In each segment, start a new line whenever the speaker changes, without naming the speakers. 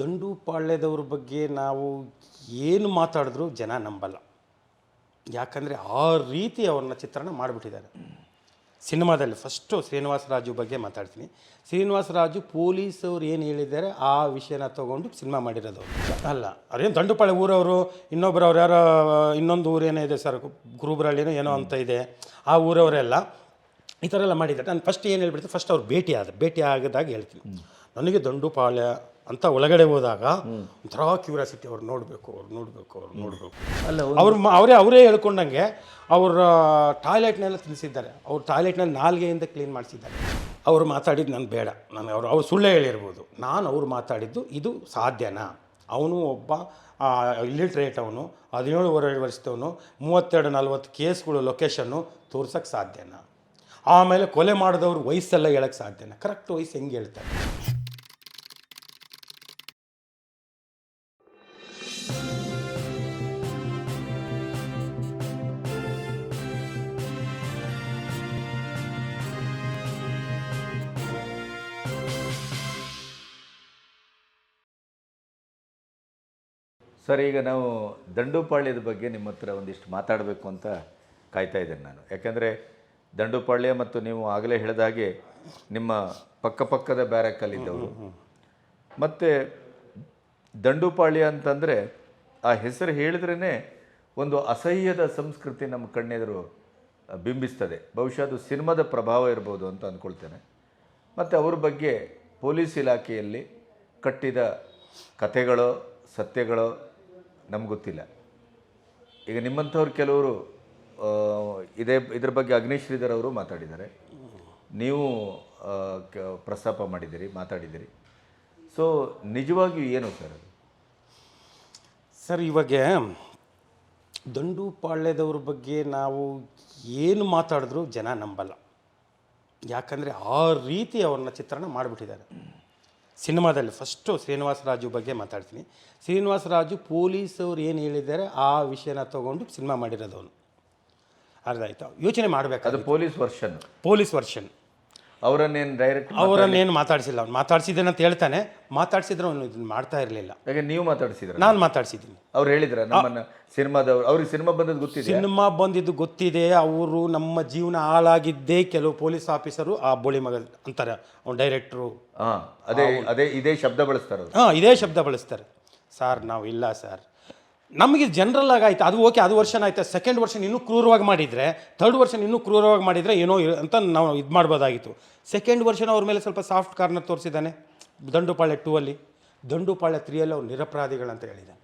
ದಂಡುಪಾಳ್ಯದವ್ರ ಬಗ್ಗೆ ನಾವು ಏನು ಮಾತಾಡಿದ್ರೂ ಜನ ನಂಬಲ್ಲ. ಯಾಕಂದರೆ ಆ ರೀತಿ ಅವ್ರನ್ನ ಚಿತ್ರಣ ಮಾಡಿಬಿಟ್ಟಿದ್ದಾರೆ. ಸಿನಿಮಾದಲ್ಲಿ ಫಸ್ಟು ಶ್ರೀನಿವಾಸ ರಾಜು ಬಗ್ಗೆ ಮಾತಾಡ್ತೀನಿ. ಶ್ರೀನಿವಾಸ ರಾಜು ಪೊಲೀಸವ್ರು ಏನು ಹೇಳಿದ್ದಾರೆ ಆ ವಿಷಯನ ತೊಗೊಂಡು ಸಿನಿಮಾ ಮಾಡಿರೋದು. ಅಲ್ಲ ಅದೇನು ದಂಡುಪಾಳೆ ಊರವರು ಇನ್ನೊಬ್ರು ಅವ್ರು ಯಾರೋ ಇನ್ನೊಂದು ಊರೇನೋ ಇದೆ ಸರ್ ಗುರುಬ್ರಳ್ಳಿನೋ ಏನೋ ಅಂತ ಇದೆ ಆ ಊರವರೆಲ್ಲ ಈ ಥರ ಎಲ್ಲ ಮಾಡಿದ್ದಾರೆ. ನಾನು ಫಸ್ಟ್ ಏನು ಹೇಳ್ಬಿಡ್ತೀನಿ ಫಸ್ಟ್ ಅವ್ರು ಭೇಟಿ ಆದ ಭೇಟಿ ಆಗದಾಗ ಹೇಳ್ತೀನಿ ನನಗೆ ದಂಡುಪಾಳ್ಯ ಅಂತ ಒಳಗಡೆ ಹೋದಾಗ ಒಂಥರ ಕ್ಯೂರಿಯಾಸಿಟಿ ಅವ್ರು ನೋಡಬೇಕು ಅವ್ರು ನೋಡಬೇಕು ಅವ್ರು ನೋಡಬೇಕು.
ಅಲ್ಲ
ಅವ್ರು ಅವರೇ ಅವರೇ ಹೇಳ್ಕೊಂಡಂಗೆ ಅವ್ರ ಟಾಯ್ಲೆಟ್ನೆಲ್ಲ ತಿನ್ನಿಸಿದ್ದಾರೆ ಅವ್ರ ಟಾಯ್ಲೆಟ್ನಲ್ಲಿ ನಾಲ್ಗೆಯಿಂದ ಕ್ಲೀನ್ ಮಾಡಿಸಿದ್ದಾರೆ. ಅವರು ಮಾತಾಡಿದ್ದು ನಾನು ಬೇಡ. ನಾನು ಅವರು ಅವ್ರು ಸುಳ್ಳೇ ಹೇಳಿರ್ಬೋದು. ನಾನು ಅವ್ರು ಮಾತಾಡಿದ್ದು ಇದು ಸಾಧ್ಯನಾ? ಅವನು ಒಬ್ಬ ಇಲ್ಲಿಟ್ರೇಟ್ ಅವನು ಹದಿನೇಳುವರೆ ವರ್ಷದವನು ಮೂವತ್ತೆರಡು ನಲ್ವತ್ತು ಕೇಸ್ಗಳು ಲೊಕೇಶನ್ನು ತೋರ್ಸೋಕ್ಕೆ ಸಾಧ್ಯನಾ? ಆಮೇಲೆ ಕೊಲೆ ಮಾಡಿದವ್ರ ವಯಸ್ಸೆಲ್ಲ ಹೇಳಕ್ಕೆ ಸಾಧ್ಯನಾ? ಕರೆಕ್ಟ್ ವಯಸ್ಸು ಹೆಂಗೆ ಹೇಳ್ತಾರೆ?
ಸರ್ ಈಗ ನಾವು ದಂಡುಪಾಳ್ಯದ ಬಗ್ಗೆ ನಿಮ್ಮ ಹತ್ರ ಒಂದಿಷ್ಟು ಮಾತಾಡಬೇಕು ಅಂತ ಕಾಯ್ತಾ ಇದ್ದೇನೆ ನಾನು. ಯಾಕೆಂದರೆ ದಂಡುಪಾಳ್ಯ ಮತ್ತು ನೀವು ಆಗಲೇ ಹೇಳಿದ ಹಾಗೆ ನಿಮ್ಮ ಪಕ್ಕಪಕ್ಕದ ಬ್ಯಾರಕ್ಕಲ್ಲಿದ್ದವರು. ಮತ್ತು ದಂಡುಪಾಳ್ಯ ಅಂತಂದರೆ ಆ ಹೆಸರು ಹೇಳಿದ್ರೇ ಒಂದು ಅಸಹ್ಯದ ಸಂಸ್ಕೃತಿ ನಮ್ಮ ಕಣ್ಣೆದುರು ಬಿಂಬಿಸ್ತದೆ. ಬಹುಶಃ ಅದು ಸಿನಿಮಾದ ಪ್ರಭಾವ ಇರ್ಬೋದು ಅಂತ ಅಂದ್ಕೊಳ್ತೇನೆ. ಮತ್ತು ಅವ್ರ ಬಗ್ಗೆ ಪೊಲೀಸ್ ಇಲಾಖೆಯಲ್ಲಿ ಕಟ್ಟಿದ ಕಥೆಗಳು ಸತ್ಯಗಳೋ ನಮ್ಗೆ ಗೊತ್ತಿಲ್ಲ. ಈಗ ನಿಮ್ಮಂಥವ್ರು ಕೆಲವರು ಇದೇ, ಇದ್ರ ಬಗ್ಗೆ ಅಗ್ನಿಶ್ ಶ್ರೀಧರ್ ಅವರು ಮಾತಾಡಿದ್ದಾರೆ. ನೀವು ಪ್ರಸ್ತಾಪ ಮಾಡಿದ್ದೀರಿ, ಮಾತಾಡಿದ್ದೀರಿ. ಸೊ ನಿಜವಾಗಿಯೂ ಏನು ಸರ್ ಅದು?
ಸರ್, ಇವಾಗ ದಂಡುಪಾಳ್ಯದವ್ರ ಬಗ್ಗೆ ನಾವು ಏನು ಮಾತಾಡಿದ್ರೂ ಜನ ನಂಬಲ್ಲ. ಯಾಕಂದರೆ ಆ ರೀತಿ ಅವ್ರನ್ನ ಚಿತ್ರಣ ಮಾಡಿಬಿಟ್ಟಿದ್ದಾರೆ. ಸಿನಿಮಾದಲ್ಲಿ ಫಸ್ಟು ಶ್ರೀನಿವಾಸ ರಾಜು ಬಗ್ಗೆ ಮಾತಾಡ್ತೀನಿ. ಶ್ರೀನಿವಾಸ ರಾಜು ಪೊಲೀಸವ್ರು ಏನು ಹೇಳಿದ್ದಾರೆ ಆ ವಿಷಯನ ತೊಗೊಂಡು ಸಿನಿಮಾ ಮಾಡಿರೋದು ಅವನು. ಅರ್ಧ ಆಯಿತು? ಯೋಚನೆ ಮಾಡಬೇಕು
ಅದು ಪೊಲೀಸ್ ವರ್ಷನ್
ಪೊಲೀಸ್ ವರ್ಷನ್
ಅವರನ್ನೇನು ಡೈರೆಕ್ಟ್
ಅವರನ್ನೇನು ಮಾತಾಡಿಸಿಲ್ಲ ಅವ್ನು. ಮಾತಾಡ್ಸಿದ್ದೇನೆ ಅಂತ ಹೇಳ್ತಾನೆ. ಮಾತಾಡ್ಸಿದ್ರೆ ಅವನು ಇದನ್ನು ಮಾಡ್ತಾ ಇರಲಿಲ್ಲ.
ಯಾಕೆ ನೀವು ಮಾತಾಡಿಸಿದ್ರೆ?
ನಾನು ಮಾತಾಡ್ಸಿದ್ದೀನಿ.
ಅವ್ರು ಹೇಳಿದ್ರ? ನಮ್ಮನ್ನ ಸಿನಿಮಾದವ್ರು ಅವ್ರಿಗೆ ಸಿನಿಮಾ ಬಂದದ್ದು ಗೊತ್ತಿದೆ
ಸಿನಿಮಾ ಬಂದಿದ್ದು ಗೊತ್ತಿದೆ. ಅವರು ನಮ್ಮ ಜೀವನ ಹಾಳಾಗಿದ್ದೇ ಕೆಲವು ಪೊಲೀಸ್ ಆಫೀಸರು ಆ ಬೋಳಿ ಮಗ ಅಂತಾರೆ. ಅವ್ನು ಡೈರೆಕ್ಟ್ರು
ಹಾಂ ಅದೇ ಅದೇ ಇದೇ ಶಬ್ದ ಬಳಸ್ತಾರೆ ಅವ್ರು
ಹಾಂ ಇದೇ ಶಬ್ದ ಬಳಸ್ತಾರೆ. ಸರ್ ನಾವು ಇಲ್ಲ ಸರ್. ನಮಗೆ ಜನರಲ್ ಆಗಿ ಆಯ್ತು. ಅದು ಓಕೆ ಅದು ವರ್ಷನ ಆಯ್ತು. ಸೆಕೆಂಡ್ ವರ್ಷನ್ ಇನ್ನೂ ಕ್ರೂರವಾಗಿ ಮಾಡಿದರೆ ಥರ್ಡ್ ವರ್ಷನ್ ಇನ್ನೂ ಕ್ರೂರವಾಗಿ ಮಾಡಿದರೆ ಏನೋ ಅಂತ ನಾವು ಇದು ಮಾಡ್ಬೋದಾಗಿತ್ತು. ಸೆಕೆಂಡ್ ವರ್ಷನ್ ಅವ್ರ ಮೇಲೆ ಸ್ವಲ್ಪ ಸಾಫ್ಟ್ ಕಾರ್ನರ್ ತೋರಿಸಿದ್ದಾನೆ. ದಂಡುಪಾಳ್ಯ ಟೂ ಅಲ್ಲಿ. ದಂಡುಪಾಳ್ಯ ತ್ರೀಯಲ್ಲಿ ಅವ್ರು ನಿರಪರಾಧಿಗಳಂತ ಹೇಳಿದ್ದಾನೆ.